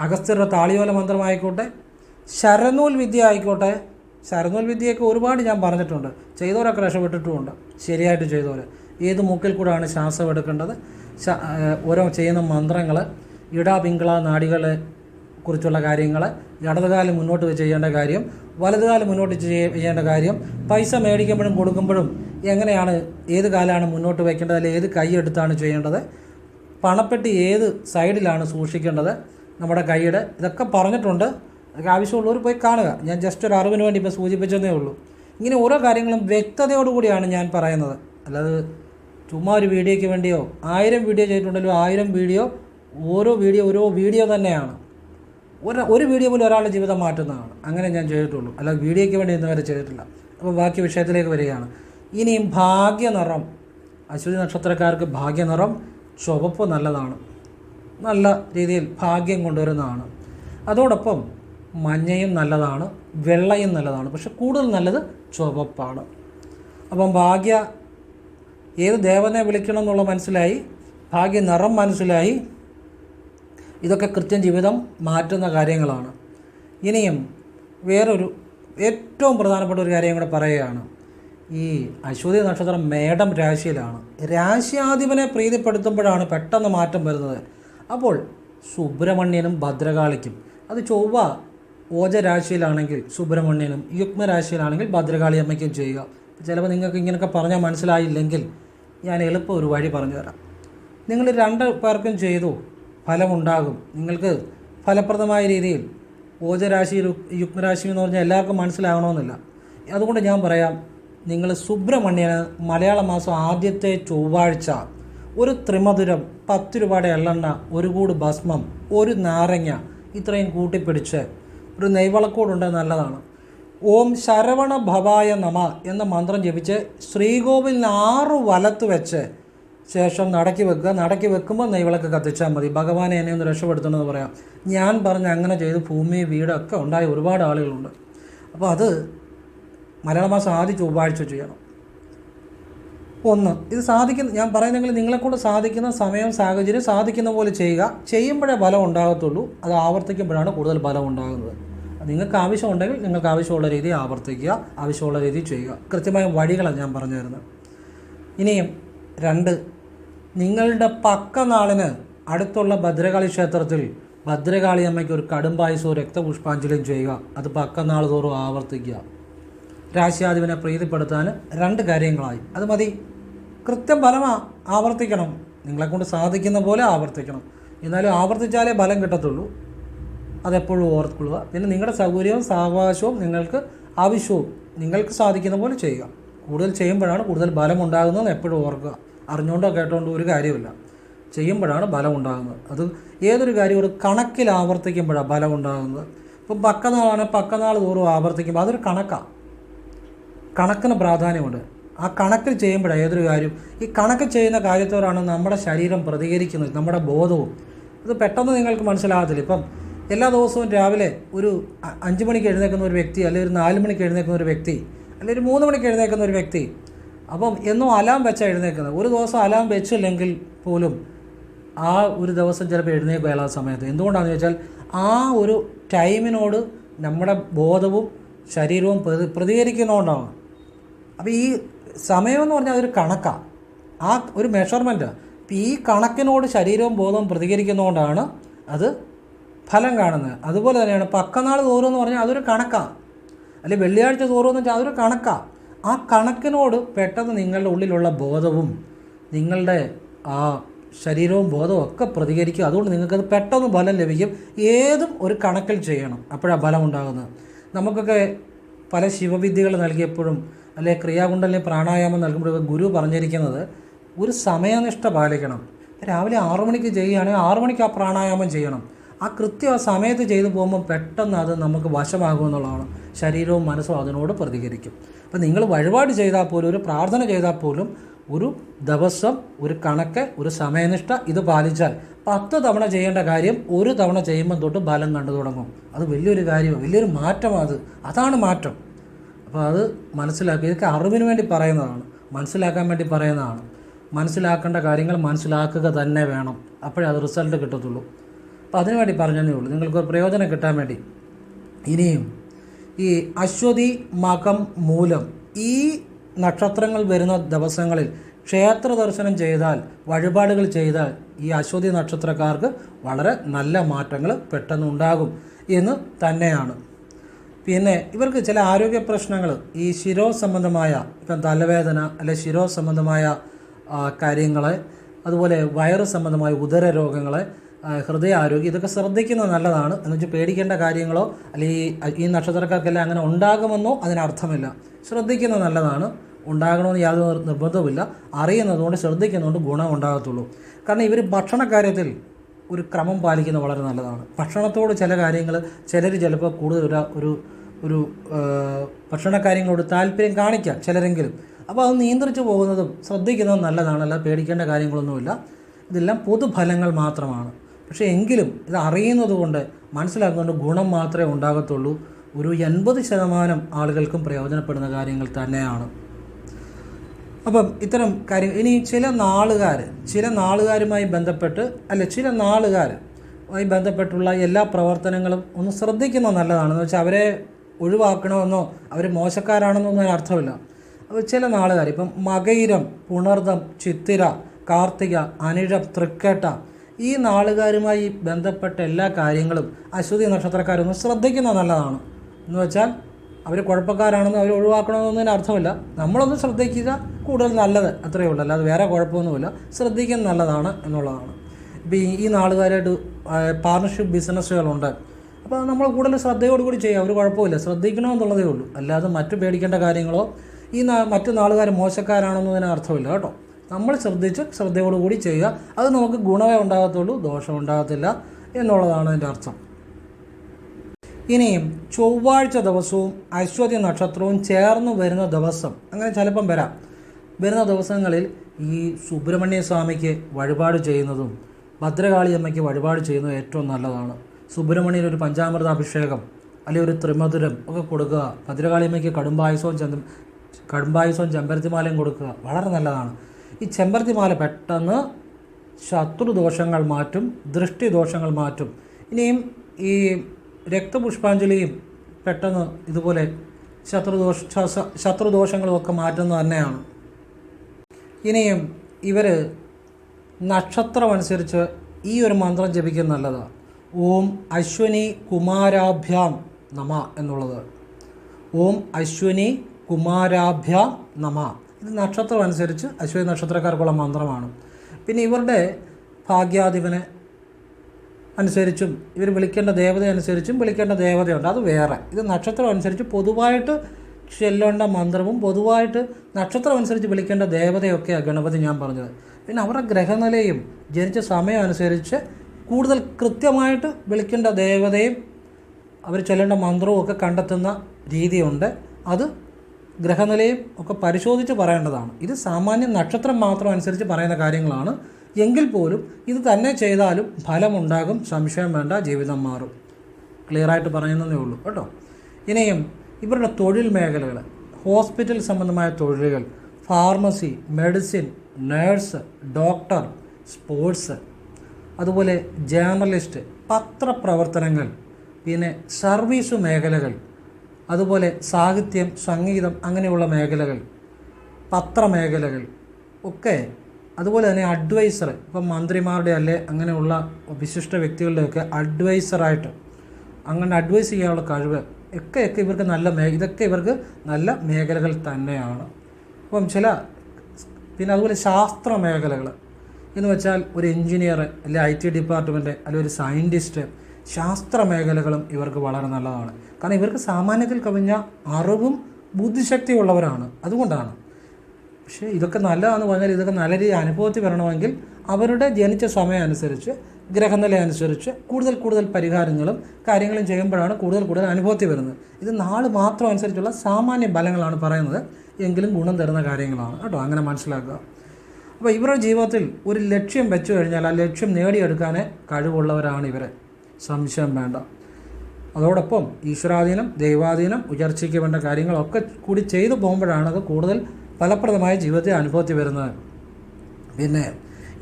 അഗസ്ത്യരുടെ താളിയോല മന്ത്രമായിക്കോട്ടെ ശരനൂൽ വിദ്യ ആയിക്കോട്ടെ ശരനൂൽ വിദ്യയൊക്കെ ഒരുപാട് ഞാൻ പറഞ്ഞിട്ടുണ്ട്. ചെയ്തവരൊക്കെ രക്ഷപ്പെട്ടിട്ടുമുണ്ട്. ശരിയായിട്ട് ചെയ്തവർ ഏത് മൂക്കിൽ കൂടാണ് ശ്വാസം എടുക്കേണ്ടത്? ഓരോ ചെയ്യുന്ന മന്ത്രങ്ങൾ ഇടാ പിങ്കള നാടികളെ കുറിച്ചുള്ള കാര്യങ്ങൾ ഇടതുകാലം മുന്നോട്ട് ചെയ്യേണ്ട കാര്യം വലതുകാലം മുന്നോട്ട് ചെയ്യേണ്ട കാര്യം പൈസ മേടിക്കുമ്പോഴും കൊടുക്കുമ്പോഴും എങ്ങനെയാണ് ഏത് കാലമാണ് മുന്നോട്ട് വയ്ക്കേണ്ടത് അല്ലെങ്കിൽ ഏത് കൈ എടുത്താണ് ചെയ്യേണ്ടത് പണപ്പെട്ടി ഏത് സൈഡിലാണ് സൂക്ഷിക്കേണ്ടത് നമ്മുടെ കൈയുടെ ഇതൊക്കെ പറഞ്ഞിട്ടുണ്ട്. ആവശ്യമുള്ളവർ പോയി കാണുക. ഞാൻ ജസ്റ്റ് ഒരു അറിവിന് വേണ്ടി ഇപ്പോൾ സൂചിപ്പിച്ചതേ ഉള്ളൂ. ഇങ്ങനെ ഓരോ കാര്യങ്ങളും വ്യക്തതയോടുകൂടിയാണ് ഞാൻ പറയുന്നത്. അല്ലാതെ ചുമ്മാ ഒരു വീഡിയോയ്ക്ക് വേണ്ടിയോ ആയിരം വീഡിയോ ചെയ്തിട്ടുണ്ടല്ലോ ആയിരം വീഡിയോ ഓരോ വീഡിയോ ഓരോ വീഡിയോ തന്നെയാണ്. ഒരു ഒരു വീഡിയോ പോലും ഒരാളുടെ ജീവിതം മാറ്റുന്നതാണ്. അങ്ങനെ ഞാൻ ചെയ്തിട്ടുള്ളൂ. അല്ലാതെ വീഡിയോയ്ക്ക് വേണ്ടി ഇന്ന് വരെ ചെയ്തിട്ടില്ല. അപ്പോൾ ബാക്കി വിഷയത്തിലേക്ക് വരികയാണ്. ഇനിയും ഭാഗ്യനിറം. അശ്വതി നക്ഷത്രക്കാർക്ക് ഭാഗ്യനിറം ചുവപ്പ് നല്ലതാണ്. നല്ല രീതിയിൽ ഭാഗ്യം കൊണ്ടുവരുന്നതാണ്. അതോടൊപ്പം മഞ്ഞയും നല്ലതാണ് വെള്ളയും നല്ലതാണ്. പക്ഷെ കൂടുതൽ നല്ലത് ചുവപ്പാണ്. അപ്പം ഭാഗ്യ ഏത് ദേവനെ വിളിക്കണം എന്നുള്ള മനസ്സിലായി ഭാഗ്യ നിറം മനസ്സിലായി ഇതൊക്കെ ക്രിസ്ത്യൻ ജീവിതം മാറ്റുന്ന കാര്യങ്ങളാണ്. ഇനിയും വേറൊരു ഏറ്റവും പ്രധാനപ്പെട്ട ഒരു കാര്യം കൂടെ പറയുകയാണ്. ഈ അശ്വതി നക്ഷത്രം മേടം രാശിയിലാണ്. രാശിയാധിപനെ പ്രീതിപ്പെടുത്തുമ്പോഴാണ് പെട്ടെന്ന് മാറ്റം വരുന്നത്. അപ്പോൾ സുബ്രഹ്മണ്യനും ഭദ്രകാളിക്കും അത് ചൊവ്വ ഓജരാശിയിലാണെങ്കിൽ സുബ്രഹ്മണ്യനും യുഗ്മരാശിയിലാണെങ്കിൽ ഭദ്രകാളി അമ്മയ്ക്കും ചെയ്യുക. ചിലപ്പോൾ നിങ്ങൾക്ക് ഇങ്ങനെയൊക്കെ പറഞ്ഞാൽ മനസ്സിലായില്ലെങ്കിൽ ഞാൻ എളുപ്പം ഒരു വഴി പറഞ്ഞുതരാം നിങ്ങൾ രണ്ട് പേർക്കും ചെയ്തു. ഫലമുണ്ടാകും. നിങ്ങൾക്ക് ഫലപ്രദമായ രീതിയിൽ ഓജരാശി യുഗ്മരാശി എന്ന് പറഞ്ഞാൽ എല്ലാവർക്കും മനസ്സിലാകണമെന്നില്ല അതുകൊണ്ട് ഞാൻ പറയാം നിങ്ങൾ സുബ്രഹ്മണ്യന് മലയാള മാസം ആദ്യത്തെ ചൊവ്വാഴ്ച ഒരു ത്രിമധുരം പത്ത് രൂപയുടെ എള്ളെണ്ണ ഒരു കൂട് ഭസ്മം ഒരു നാരങ്ങ ഇത്രയും കൂട്ടിപ്പിടിച്ച് ഒരു നെയ്വളക്കൂടുണ്ട് നല്ലതാണ്. ഓം ശരവണ ഭവായ നമ എന്ന മന്ത്രം ജപിച്ച് ശ്രീകോവിലിന് ആറ് വലത്ത് വെച്ച് ശേഷം നടക്കി വെക്കുക. നടക്കി വെക്കുമ്പോൾ നെയ്വിളക്ക് കത്തിച്ചാൽ മതി. ഭഗവാനെ എന്നെ ഒന്ന് രക്ഷപ്പെടുത്തണമെന്ന് പറയാം. ഞാൻ പറഞ്ഞ അങ്ങനെ ചെയ്ത് ഭൂമി വീടൊക്കെ ഉണ്ടായ ഒരുപാട് ആളുകളുണ്ട്. അപ്പോൾ അത് മലയാള മാസം ആദ്യ ചൊവ്വാഴ്ച ചെയ്യണം. ഒന്ന് ഇത് സാധിക്കുന്ന ഞാൻ പറയുന്നെങ്കിൽ നിങ്ങളെക്കൊണ്ട് സാധിക്കുന്ന സമയം സാഹചര്യം സാധിക്കുന്ന പോലെ ചെയ്യുക. ചെയ്യുമ്പോഴേ ബലം ഉണ്ടാകത്തുള്ളൂ. അത് ആവർത്തിക്കുമ്പോഴാണ് കൂടുതൽ ബലം ഉണ്ടാകുന്നത്. നിങ്ങൾക്ക് ആവശ്യമുണ്ടെങ്കിൽ നിങ്ങൾക്ക് ആവശ്യമുള്ള രീതി ആവർത്തിക്കുക ആവശ്യമുള്ള രീതി ചെയ്യുക. കൃത്യമായ വഴികളാണ് ഞാൻ പറഞ്ഞു തരുന്നത് ഇനിയും രണ്ട് നിങ്ങളുടെ പക്ക നാളിന് അടുത്തുള്ള ഭദ്രകാളി ക്ഷേത്രത്തിൽ ഭദ്രകാളി അമ്മയ്ക്ക് ഒരു കടുംപായസവും രക്തപുഷ്പാഞ്ജലിയും ചെയ്യുക. അത് പക്ക നാൾ തോറും ആവർത്തിക്കുക. രാശ്യാധിപനെ പ്രീതിപ്പെടുത്താൻ രണ്ട് കാര്യങ്ങളായി. അത് മതി. കൃത്യം ഫലമാ ആവർത്തിക്കണം. നിങ്ങളെക്കൊണ്ട് സാധിക്കുന്ന പോലെ ആവർത്തിക്കണം. എന്നാലും ആവർത്തിച്ചാലേ ഫലം കിട്ടത്തുള്ളൂ. അതെപ്പോഴും ഓർത്തുകൊള്ളുക. പിന്നെ നിങ്ങളുടെ സൗകര്യവും സാവകാശവും നിങ്ങൾക്ക് ആവശ്യവും നിങ്ങൾക്ക് സാധിക്കുന്ന പോലെ ചെയ്യുക. കൂടുതൽ ചെയ്യുമ്പോഴാണ് കൂടുതൽ ബലം ഉണ്ടാകുന്നതെന്ന് എപ്പോഴും ഓർക്കുക. അറിഞ്ഞുകൊണ്ടോ കേട്ടോണ്ടോ ഒരു കാര്യമില്ല ചെയ്യുമ്പോഴാണ് ബലം ഉണ്ടാകുന്നത് അത് ഏതൊരു കാര്യം ഒരു കണക്കിൽ ആവർത്തിക്കുമ്പോഴാണ് ബലം ഉണ്ടാകുന്നത് ഇപ്പം പക്കനാളാണ് പക്കനാൾ തോറും ആവർത്തിക്കുമ്പോൾ അതൊരു കണക്കാണ് കണക്കിന് പ്രാധാന്യമുണ്ട്. ആ കണക്കിൽ ചെയ്യുമ്പോഴാണ് ഏതൊരു കാര്യം? ഈ കണക്ക് ചെയ്യുന്ന കാര്യത്തോടാണ് നമ്മുടെ ശരീരം പ്രതികരിക്കുന്നത് നമ്മുടെ ബോധവും. അത് പെട്ടെന്ന് നിങ്ങൾക്ക് മനസ്സിലാകത്തില്ല. ഇപ്പം എല്ലാ ദിവസവും രാവിലെ ഒരു അഞ്ച് മണിക്ക് എഴുന്നേൽക്കുന്ന ഒരു വ്യക്തി അല്ലെങ്കിൽ ഒരു നാല് മണിക്ക് എഴുന്നേൽക്കുന്ന ഒരു വ്യക്തി അല്ലെങ്കിൽ ഒരു മൂന്ന് മണിക്ക് എഴുന്നേൽക്കുന്ന ഒരു വ്യക്തി അപ്പം എന്നും അലാം വെച്ചാണ് എഴുന്നേക്കുന്നത്. ഒരു ദിവസം അലാം വെച്ചില്ലെങ്കിൽ പോലും ആ ഒരു ദിവസം ചിലപ്പോൾ എഴുന്നേക്കും ആ സമയത്ത്. എന്തുകൊണ്ടാണെന്ന് ചോദിച്ചാൽ ആ ഒരു ടൈമിനോട് നമ്മുടെ ബോധവും ശരീരവും പ്രതി പ്രതികരിക്കുന്നതുകൊണ്ടാണ് അപ്പോൾ ഈ സമയമെന്ന് പറഞ്ഞാൽ അതൊരു കണക്കാണ് ആ ഒരു മെഷർമെന്റ് അപ്പോൾ ഈ കണക്കിനോട് ശരീരവും ബോധവും പ്രതികരിക്കുന്നതുകൊണ്ടാണ് അത് ഫലം കാണുന്നത്. അതുപോലെ തന്നെയാണ് പക്കനാൾ തോറും എന്ന് പറഞ്ഞാൽ അതൊരു കണക്കാണ് അല്ലെങ്കിൽ വെള്ളിയാഴ്ച തോറും എന്ന് വെച്ചാൽ അതൊരു കണക്കാണ് ആ കണക്കിനോട് പെട്ടെന്ന് നിങ്ങളുടെ ഉള്ളിലുള്ള ബോധവും നിങ്ങളുടെ ആ ശരീരവും ബോധവും ഒക്കെ പ്രതികരിക്കും. അതുകൊണ്ട് നിങ്ങൾക്കത് പെട്ടെന്ന് ഫലം ലഭിക്കും. ഏതും ഒരു കണക്കിൽ ചെയ്യണം. അപ്പോഴാണ് ഫലം ഉണ്ടാകുന്നത് നമുക്കൊക്കെ പല ശിവവിദ്യകൾ നൽകിയപ്പോഴും അല്ലെ ക്രിയാകുണ്ടലിനെ പ്രാണായാമം നൽകുമ്പോഴൊക്കെ ഗുരു പറഞ്ഞിരിക്കുന്നത് ഒരു സമയനിഷ്ഠ പാലിക്കണം. രാവിലെ ആറു മണിക്ക് ചെയ്യുകയാണെങ്കിൽ ആറു മണിക്ക് ആ പ്രാണായാമം ചെയ്യണം. ആ കൃത്യം ആ സമയത്ത് ചെയ്തു പോകുമ്പോൾ പെട്ടെന്ന് അത് നമുക്ക് വശമാകും എന്നുള്ളതാണ്. ശരീരവും മനസ്സും അതിനോട് പ്രതികരിക്കും. അപ്പം നിങ്ങൾ വഴിപാട് ചെയ്താൽ പോലും ഒരു പ്രാർത്ഥന ചെയ്താൽ പോലും ഒരു ദിവസം ഒരു കണക്ക് ഒരു സമയനിഷ്ഠ ഇത് പാലിച്ചാൽ പത്ത് തവണ ചെയ്യേണ്ട കാര്യം ഒരു തവണ ചെയ്യുമ്പോൾ തൊട്ട് ബലം കണ്ടു തുടങ്ങും. അത് വലിയൊരു കാര്യമാണ് വലിയൊരു മാറ്റമാണ് അത്. അതാണ് മാറ്റം. അപ്പോൾ അത് മനസ്സിലാക്കുക ഇതൊക്കെ അറിവിന് വേണ്ടി പറയുന്നതാണ്. മനസ്സിലാക്കാൻ വേണ്ടി പറയുന്നതാണ്. മനസ്സിലാക്കേണ്ട കാര്യങ്ങൾ മനസ്സിലാക്കുക തന്നെ വേണം. അപ്പോഴേ അത് റിസൾട്ട് കിട്ടത്തുള്ളൂ. അപ്പോൾ അതിനു വേണ്ടി പറഞ്ഞതേ ഉള്ളൂ. നിങ്ങൾക്ക് പ്രയോജനം കിട്ടാൻ വേണ്ടി. ഇനിയും ഈ അശ്വതി മകം മൂലം ഈ നക്ഷത്രങ്ങൾ വരുന്ന ദിവസങ്ങളിൽ ക്ഷേത്ര ദർശനം ചെയ്താൽ വഴിപാടുകൾ ചെയ്താൽ ഈ അശ്വതി നക്ഷത്രക്കാർക്ക് വളരെ നല്ല മാറ്റങ്ങൾ പെട്ടെന്നുണ്ടാകും എന്ന് തന്നെയാണ്. പിന്നെ ഇവർക്ക് ചില ആരോഗ്യ പ്രശ്നങ്ങൾ ഈ ശിരോ സംബന്ധമായ ഇപ്പം തലവേദന അല്ലെ ശിരോ സംബന്ധമായ കാര്യങ്ങളെ അതുപോലെ വയറ് സംബന്ധമായ ഉദര രോഗങ്ങൾ ഹൃദയാരോഗ്യം ഇതൊക്കെ ശ്രദ്ധിക്കുന്നത് നല്ലതാണ്. എന്ന് വെച്ചാൽ പേടിക്കേണ്ട കാര്യങ്ങളോ അല്ലെങ്കിൽ ഈ നക്ഷത്രക്കാർക്കെല്ലാം അങ്ങനെ ഉണ്ടാകുമെന്നോ അതിനർത്ഥമില്ല. ശ്രദ്ധിക്കുന്നത് നല്ലതാണ്. ഉണ്ടാകണമെന്ന് യാതൊരു നിർബന്ധവുമില്ല. അറിയുന്നതുകൊണ്ട് ശ്രദ്ധിക്കുന്നതുകൊണ്ട് ഗുണം ഉണ്ടാകത്തുള്ളൂ. കാരണം ഇവർ ഭക്ഷണ കാര്യത്തിൽ ഒരു ക്രമം പാലിക്കുന്നത് വളരെ നല്ലതാണ്. ഭക്ഷണത്തോട് ചില കാര്യങ്ങൾ ചിലർ ചിലപ്പോൾ കൂടുതൽ ഒരു ഒരു ഭക്ഷണക്കാര്യങ്ങളോട് ഭക്ഷണ കാര്യങ്ങളോട് താല്പര്യം കാണിക്കാം ചിലരെങ്കിലും. അപ്പോൾ അത് നിയന്ത്രിച്ചു പോകുന്നതും ശ്രദ്ധിക്കുന്നതും നല്ലതാണല്ല പേടിക്കേണ്ട കാര്യങ്ങളൊന്നുമില്ല. ഇതെല്ലാം പൊതുഫലങ്ങൾ മാത്രമാണ്. പക്ഷേ എങ്കിലും ഇത് അറിയുന്നത് കൊണ്ട് മനസ്സിലാക്കുന്നതുകൊണ്ട് ഗുണം മാത്രമേ ഉണ്ടാകത്തുള്ളൂ. ഒരു എൺപത് ശതമാനം ആളുകൾക്കും പ്രയോജനപ്പെടുന്ന കാര്യങ്ങൾ തന്നെയാണ്. അപ്പം ഇത്തരം കാര്യം ഇനി ചില നാളുകാർ ചില നാളുകാരുമായി ബന്ധപ്പെട്ട് അല്ല ചില നാളുകാർ ആയി ബന്ധപ്പെട്ടുള്ള എല്ലാ പ്രവർത്തനങ്ങളും ഒന്ന് ശ്രദ്ധിക്കുന്നത് നല്ലതാണെന്ന് വെച്ചാൽ അവരെ ഒഴിവാക്കണമെന്നോ അവർ മോശക്കാരാണെന്നോ ഒന്നും അർത്ഥമില്ല. അപ്പോൾ ചില നാളുകാർ ഇപ്പം മകയിരം പുണർദം ചിത്തിര കാർത്തിക അനിഴം തൃക്കേട്ട ഈ നാളുകാരുമായി ബന്ധപ്പെട്ട എല്ലാ കാര്യങ്ങളും അശ്വതി നക്ഷത്രക്കാരൊന്നും ശ്രദ്ധിക്കുന്നത് നല്ലതാണ്. എന്ന് വെച്ചാൽ അവർ കുഴപ്പക്കാരാണെന്ന് അവർ ഒഴിവാക്കണമെന്നതിന് അർത്ഥമില്ല. നമ്മളൊന്ന് ശ്രദ്ധിക്കുക കൂടുതൽ നല്ലത് അത്രയേ ഉള്ളൂ. അല്ലാതെ വേറെ കുഴപ്പമൊന്നുമില്ല. ശ്രദ്ധിക്കുന്നത് നല്ലതാണ് എന്നുള്ളതാണ്. ഇപ്പോൾ ഈ നാളുകാരായിട്ട് പാർട്ണർഷിപ്പ് ബിസിനസ്സുകളുണ്ട് അപ്പോൾ നമ്മൾ കൂടുതൽ ശ്രദ്ധയോടുകൂടി ചെയ്യുക. ഒരു കുഴപ്പമില്ല. ശ്രദ്ധിക്കണമെന്നുള്ളതേ ഉള്ളൂ. അല്ലാതെ മറ്റു പേടിക്കേണ്ട കാര്യങ്ങളോ ഈ മറ്റു നാളുകാർ മോശക്കാരാണെന്നതിന് അർത്ഥമില്ല കേട്ടോ. നമ്മൾ ശ്രദ്ധിച്ച് ശ്രദ്ധയോടുകൂടി ചെയ്യുക. അത് നമുക്ക് ഗുണമേ ഉണ്ടാകത്തുള്ളൂ ദോഷം ഉണ്ടാകത്തില്ല എന്നുള്ളതാണ് അതിന്റെ അർത്ഥം. ഇനിയും ചൊവ്വാഴ്ച ദിവസവും അശ്വതി നക്ഷത്രവും ചേർന്ന് വരുന്ന ദിവസം അങ്ങനെ ചിലപ്പം വരാം. വരുന്ന ദിവസങ്ങളിൽ ഈ സുബ്രഹ്മണ്യ സ്വാമിക്ക് വഴിപാട് ചെയ്യുന്നതും ഭദ്രകാളി അമ്മയ്ക്ക് വഴിപാട് ചെയ്യുന്നതും ഏറ്റവും നല്ലതാണ്. സുബ്രഹ്മണ്യൻ ഒരു പഞ്ചാമൃത അഭിഷേകം അല്ലെങ്കിൽ ഒരു ത്രിമധുരം ഒക്കെ കൊടുക്കുക. ഭദ്രകാളി അമ്മയ്ക്ക് കടുംബായുസവും ചെന്ത കടുംബായുസവും ചെമ്പരത്തിമാലയും കൊടുക്കുക. വളരെ നല്ലതാണ്. ഈ ചെമ്പരത്തിമാല പെട്ടെന്ന് ശത്രുദോഷങ്ങൾ മാറ്റും ദൃഷ്ടിദോഷങ്ങൾ മാറ്റും. ഇനിയും ഈ രക്തപുഷ്പാഞ്ജലിയും പെട്ടെന്ന് ഇതുപോലെ ശത്രുദോഷ ശത്രുദോഷങ്ങളുമൊക്കെ മാറ്റുന്നത് തന്നെയാണ്. ഇനിയും ഇവർ നക്ഷത്രമനുസരിച്ച് ഈ ഒരു മന്ത്രം ജപിക്കുന്നത് നല്ലതാണ് ഓം അശ്വനി കുമാരാഭ്യാം നമ എന്നുള്ളത്. ഓം അശ്വനി കുമാരാഭ്യാം നമ. ഇത് നക്ഷത്രം അനുസരിച്ച് അശ്വതി നക്ഷത്രക്കാർക്കുള്ള മന്ത്രമാണ്. പിന്നെ ഇവരുടെ ഭാഗ്യാധിപനെ അനുസരിച്ചും ഇവർ വിളിക്കേണ്ട ദേവത അനുസരിച്ചും വിളിക്കേണ്ട ദേവതയുണ്ട്. അത് വേറെ. ഇത് നക്ഷത്രം അനുസരിച്ച് പൊതുവായിട്ട് ചെല്ലേണ്ട മന്ത്രവും പൊതുവായിട്ട് നക്ഷത്രം അനുസരിച്ച് വിളിക്കേണ്ട ദേവതയൊക്കെയാണ് ഗണപതി ഞാൻ പറഞ്ഞത്. പിന്നെ അവരുടെ ഗ്രഹനിലയും ജനിച്ച സമയം അനുസരിച്ച് കൂടുതൽ കൃത്യമായിട്ട് വിളിക്കേണ്ട ദേവതയും അവർ ചെല്ലേണ്ട മന്ത്രവും ഒക്കെ കണ്ടെത്തുന്ന രീതിയുണ്ട്. അത് ഗ്രഹനിലയും ഒക്കെ പരിശോധിച്ച് പറയേണ്ടതാണ്. ഇത് സാമാന്യ നക്ഷത്രം മാത്രം അനുസരിച്ച് പറയുന്ന കാര്യങ്ങളാണ്. എങ്കിൽ പോലും ഇത് തന്നെ ചെയ്താലും ഫലമുണ്ടാകും സംശയം വേണ്ട ജീവിതം മാറും. ക്ലിയറായിട്ട് പറയുന്നതേ ഉള്ളൂ കേട്ടോ. ഇനിയും ഇവരുടെ തൊഴിൽ മേഖലകൾ ഹോസ്പിറ്റൽ സംബന്ധമായ തൊഴിലുകൾ pharmacy medicine nurse doctor sports അതുപോലെ ജേർണലിസ്റ്റ് പത്രപ്രവർത്തനങ്ങൾ പിന്നെ സർവീസ് മേഖലകൾ അതുപോലെ സാഹിത്യം സംഗീതം അങ്ങനെയുള്ള മേഖലകൾ പത്രമേഖലകൾ ഒക്കെ അതുപോലെ തന്നെ അഡ്വൈസർ ഇപ്പം മന്ത്രിമാരുടെ അല്ലെ അങ്ങനെയുള്ള വിശിഷ്ട വ്യക്തികളുടെയൊക്കെ അഡ്വൈസറായിട്ട് അങ്ങനെ അഡ്വൈസ് ചെയ്യാനുള്ള കഴിവ് ഒക്കെ ഒക്കെ ഇവർക്ക് നല്ല മേ ഇതൊക്കെ ഇവർക്ക് നല്ല മേഖലകൾ തന്നെയാണ്. അപ്പം ചില പിന്നെ അതുപോലെ ശാസ്ത്ര മേഖലകൾ എന്ന് വെച്ചാൽ ഒരു എഞ്ചിനീയർ അല്ലെ ഐ ടി ഡിപ്പാർട്ട്മെന്റ് അല്ലെ ഒരു സയന്റിസ്റ്റ് ശാസ്ത്ര മേഖലകളും ഇവർക്ക് വളരെ നല്ലതാണ്. കാരണം ഇവർക്ക് സാമാന്യത്തിൽ കവിഞ്ഞ അറിവും ബുദ്ധിശക്തിയുള്ളവരാണ്. അതുകൊണ്ടാണ്. പക്ഷേ ഇതൊക്കെ നല്ലതാണെന്ന് പറഞ്ഞാൽ ഇതൊക്കെ നല്ല രീതിയിൽ അനുഭവത്തിൽ വരണമെങ്കിൽ അവരുടെ ജനിച്ച സമയം അനുസരിച്ച് ഗ്രഹനില അനുസരിച്ച് കൂടുതൽ കൂടുതൽ പരിഹാരങ്ങളും കാര്യങ്ങളും ചെയ്യുമ്പോഴാണ് കൂടുതൽ കൂടുതൽ അനുഭവത്തിൽ വരുന്നത്. ഇത് നാൾ മാത്രം അനുസരിച്ചുള്ള സാമാന്യ ഫലങ്ങളാണ് പറയുന്നത്. എങ്കിലും ഗുണം തരുന്ന കാര്യങ്ങളാണ്. കേട്ടോ അങ്ങനെ മനസ്സിലാക്കുക. അപ്പോൾ ഇവരുടെ ജീവിതത്തിൽ ഒരു ലക്ഷ്യം വെച്ചു കഴിഞ്ഞാൽ ആ ലക്ഷ്യം നേടിയെടുക്കാനേ കഴിവുള്ളവരാണ് ഇവരെ. സംശയം വേണ്ട. അതോടൊപ്പം ഈശ്വരാധീനം ദൈവാധീനം ഉയർച്ചയ്ക്ക് വേണ്ട കാര്യങ്ങളൊക്കെ കൂടി ചെയ്തു പോകുമ്പോഴാണ് അത് കൂടുതൽ ഫലപ്രദമായ ജീവിതത്തെ അനുഭവത്തിൽ വരുന്നത്. പിന്നെ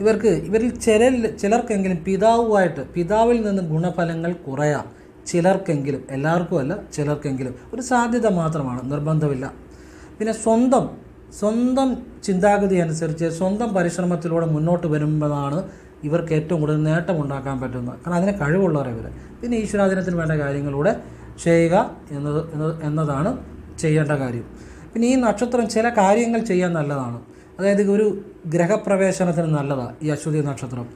ഇവർക്ക് ഇവരിൽ ചില ചിലർക്കെങ്കിലും പിതാവുമായിട്ട് പിതാവിൽ നിന്ന് ഗുണഫലങ്ങൾ കുറയാം. ചിലർക്കെങ്കിലും എല്ലാവർക്കും അല്ല ചിലർക്കെങ്കിലും. ഒരു സാധ്യത മാത്രമാണ് നിർബന്ധമില്ല. പിന്നെ സ്വന്തം സ്വന്തം ചിന്താഗതി അനുസരിച്ച് സ്വന്തം പരിശ്രമത്തിലൂടെ മുന്നോട്ട് വരുമ്പോഴാണ് ഇവർക്ക് ഏറ്റവും കൂടുതൽ നേട്ടമുണ്ടാക്കാൻ പറ്റുന്നത്. കാരണം അതിന് കഴിവുള്ളവർ ഇവർ പിന്നെ ഈശ്വരാധീനത്തിന് വേണ്ട കാര്യങ്ങളൂടെ ചെയ്യുക എന്നത് എന്നത് എന്നതാണ് ചെയ്യേണ്ട കാര്യം. പിന്നെ ഈ നക്ഷത്രം ചില കാര്യങ്ങൾ ചെയ്യാൻ നല്ലതാണ്. അതായത് ഒരു ഗ്രഹപ്രവേശനത്തിന് നല്ലതാണ് ഈ അശ്വതി നക്ഷത്രം.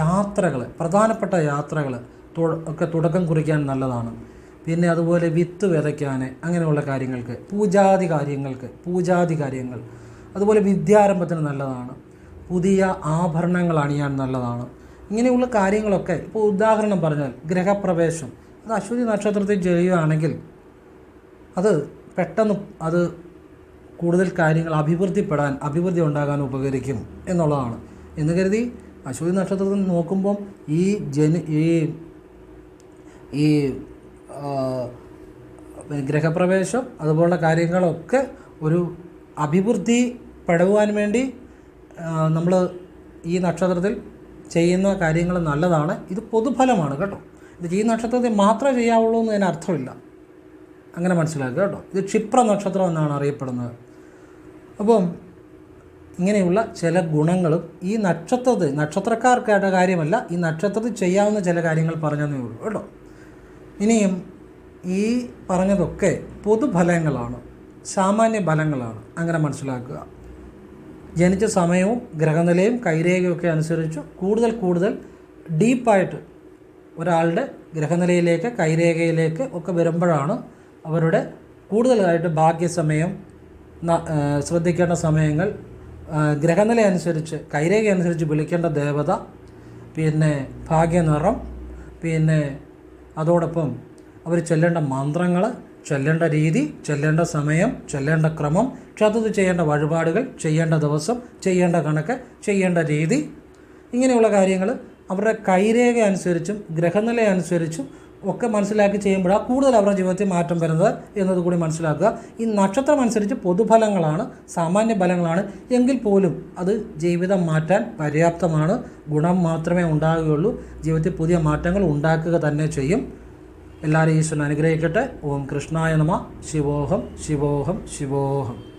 യാത്രകൾ പ്രധാനപ്പെട്ട യാത്രകൾ ഒക്കെ തുടക്കം കുറിക്കാൻ നല്ലതാണ്. പിന്നെ അതുപോലെ വിത്ത് വിതയ്ക്കാൻ അങ്ങനെയുള്ള കാര്യങ്ങൾക്ക് പൂജാതി കാര്യങ്ങൾക്ക് പൂജാതി കാര്യങ്ങൾ. അതുപോലെ വിദ്യാരംഭത്തിന് നല്ലതാണ്. പുതിയ ആഭരണങ്ങൾ അണിയാൻ നല്ലതാണ്. ഇങ്ങനെയുള്ള കാര്യങ്ങളൊക്കെ ഇപ്പോൾ ഉദാഹരണം പറഞ്ഞാൽ ഗ്രഹപ്രവേശം. അത് അശ്വതി നക്ഷത്രത്തിൽ ചെയ്യുകയാണെങ്കിൽ അത് പെട്ടെന്ന് അത് കൂടുതൽ കാര്യങ്ങൾ അഭിവൃദ്ധിപ്പെടാൻ അഭിവൃദ്ധി ഉണ്ടാകാൻ ഉപകരിക്കും എന്നുള്ളതാണ്. എന്ന് കരുതി അശ്വതി നക്ഷത്രത്തിൽ നോക്കുമ്പം ഈ ജന ഈ ഈ ഗ്രഹപ്രവേശം അതുപോലുള്ള കാര്യങ്ങളൊക്കെ ഒരു അഭിവൃദ്ധി പെടുവാൻ വേണ്ടി നമ്മൾ ഈ നക്ഷത്രത്തിൽ ചെയ്യുന്ന കാര്യങ്ങൾ നല്ലതാണ്. ഇത് പൊതുഫലമാണ് കേട്ടോ. ഇത് ഈ നക്ഷത്രത്തിൽ മാത്രമേ ചെയ്യാവുള്ളൂ എന്ന് അതിന് അർത്ഥമില്ല. അങ്ങനെ മനസ്സിലാക്കുക കേട്ടോ. ഇത് ക്ഷിപ്ര നക്ഷത്രം എന്നാണ് അറിയപ്പെടുന്നത്. അപ്പം ഇങ്ങനെയുള്ള ചില ഗുണങ്ങളും ഈ നക്ഷത്രത്തിൽ നക്ഷത്രക്കാർക്കായിട്ട് കാര്യമല്ല ഈ നക്ഷത്രത്തിൽ ചെയ്യാവുന്ന ചില കാര്യങ്ങൾ പറഞ്ഞതേ ഉള്ളൂ കേട്ടോ. ഇനിയും ഈ പറഞ്ഞതൊക്കെ പൊതുഫലങ്ങളാണ് സാമാന്യ ഫലങ്ങളാണ്. അങ്ങനെ മനസ്സിലാക്കുക. ജനിച്ച സമയവും ഗ്രഹനിലയും കൈരേഖയൊക്കെ അനുസരിച്ച് കൂടുതൽ കൂടുതൽ ഡീപ്പായിട്ട് ഒരാളുടെ ഗ്രഹനിലയിലേക്ക് കൈരേഖയിലേക്ക് ഒക്കെ വരുമ്പോഴാണ് അവരുടെ കൂടുതലായിട്ട് ഭാഗ്യസമയം ശ്രദ്ധിക്കേണ്ട സമയങ്ങൾ ഗ്രഹനില അനുസരിച്ച് കൈരേഖ അനുസരിച്ച് വിളിക്കേണ്ട ദേവത പിന്നെ ഭാഗ്യനിറം പിന്നെ അതോടൊപ്പം അവർ ചൊല്ലേണ്ട മന്ത്രങ്ങൾ ചൊല്ലേണ്ട രീതി ചൊല്ലേണ്ട സമയം ചൊല്ലേണ്ട ക്രമം ചതുത് ചെയ്യേണ്ട വഴിപാടുകൾ ചെയ്യേണ്ട ദിവസം ചെയ്യേണ്ട കണക്ക് ചെയ്യേണ്ട രീതി. ഇങ്ങനെയുള്ള കാര്യങ്ങൾ അവരുടെ കൈരേഖ അനുസരിച്ചും ഗ്രഹനില അനുസരിച്ചും ഒക്കെ മനസ്സിലാക്കി ചെയ്യുമ്പോഴാണ് കൂടുതൽ അവരുടെ ജീവിതത്തിൽ മാറ്റം വരുന്നത് എന്നതുകൂടി മനസ്സിലാക്കുക. ഈ നക്ഷത്രം അനുസരിച്ച് പൊതുഫലങ്ങളാണ് സാമാന്യ ഫലങ്ങളാണ്. എങ്കിൽ പോലും അത് ജീവിതം മാറ്റാൻ പര്യാപ്തമാണ്. ഗുണം മാത്രമേ ഉണ്ടാകുകയുള്ളൂ. ജീവിതത്തിൽ പുതിയ മാറ്റങ്ങൾ ഉണ്ടാക്കുക തന്നെ ചെയ്യും. എല്ലാവരെയും ഈശ്വരൻ അനുഗ്രഹിക്കട്ടെ. ഓം കൃഷ്ണായ നമ. ശിവോഹം ശിവോഹം ശിവോഹം.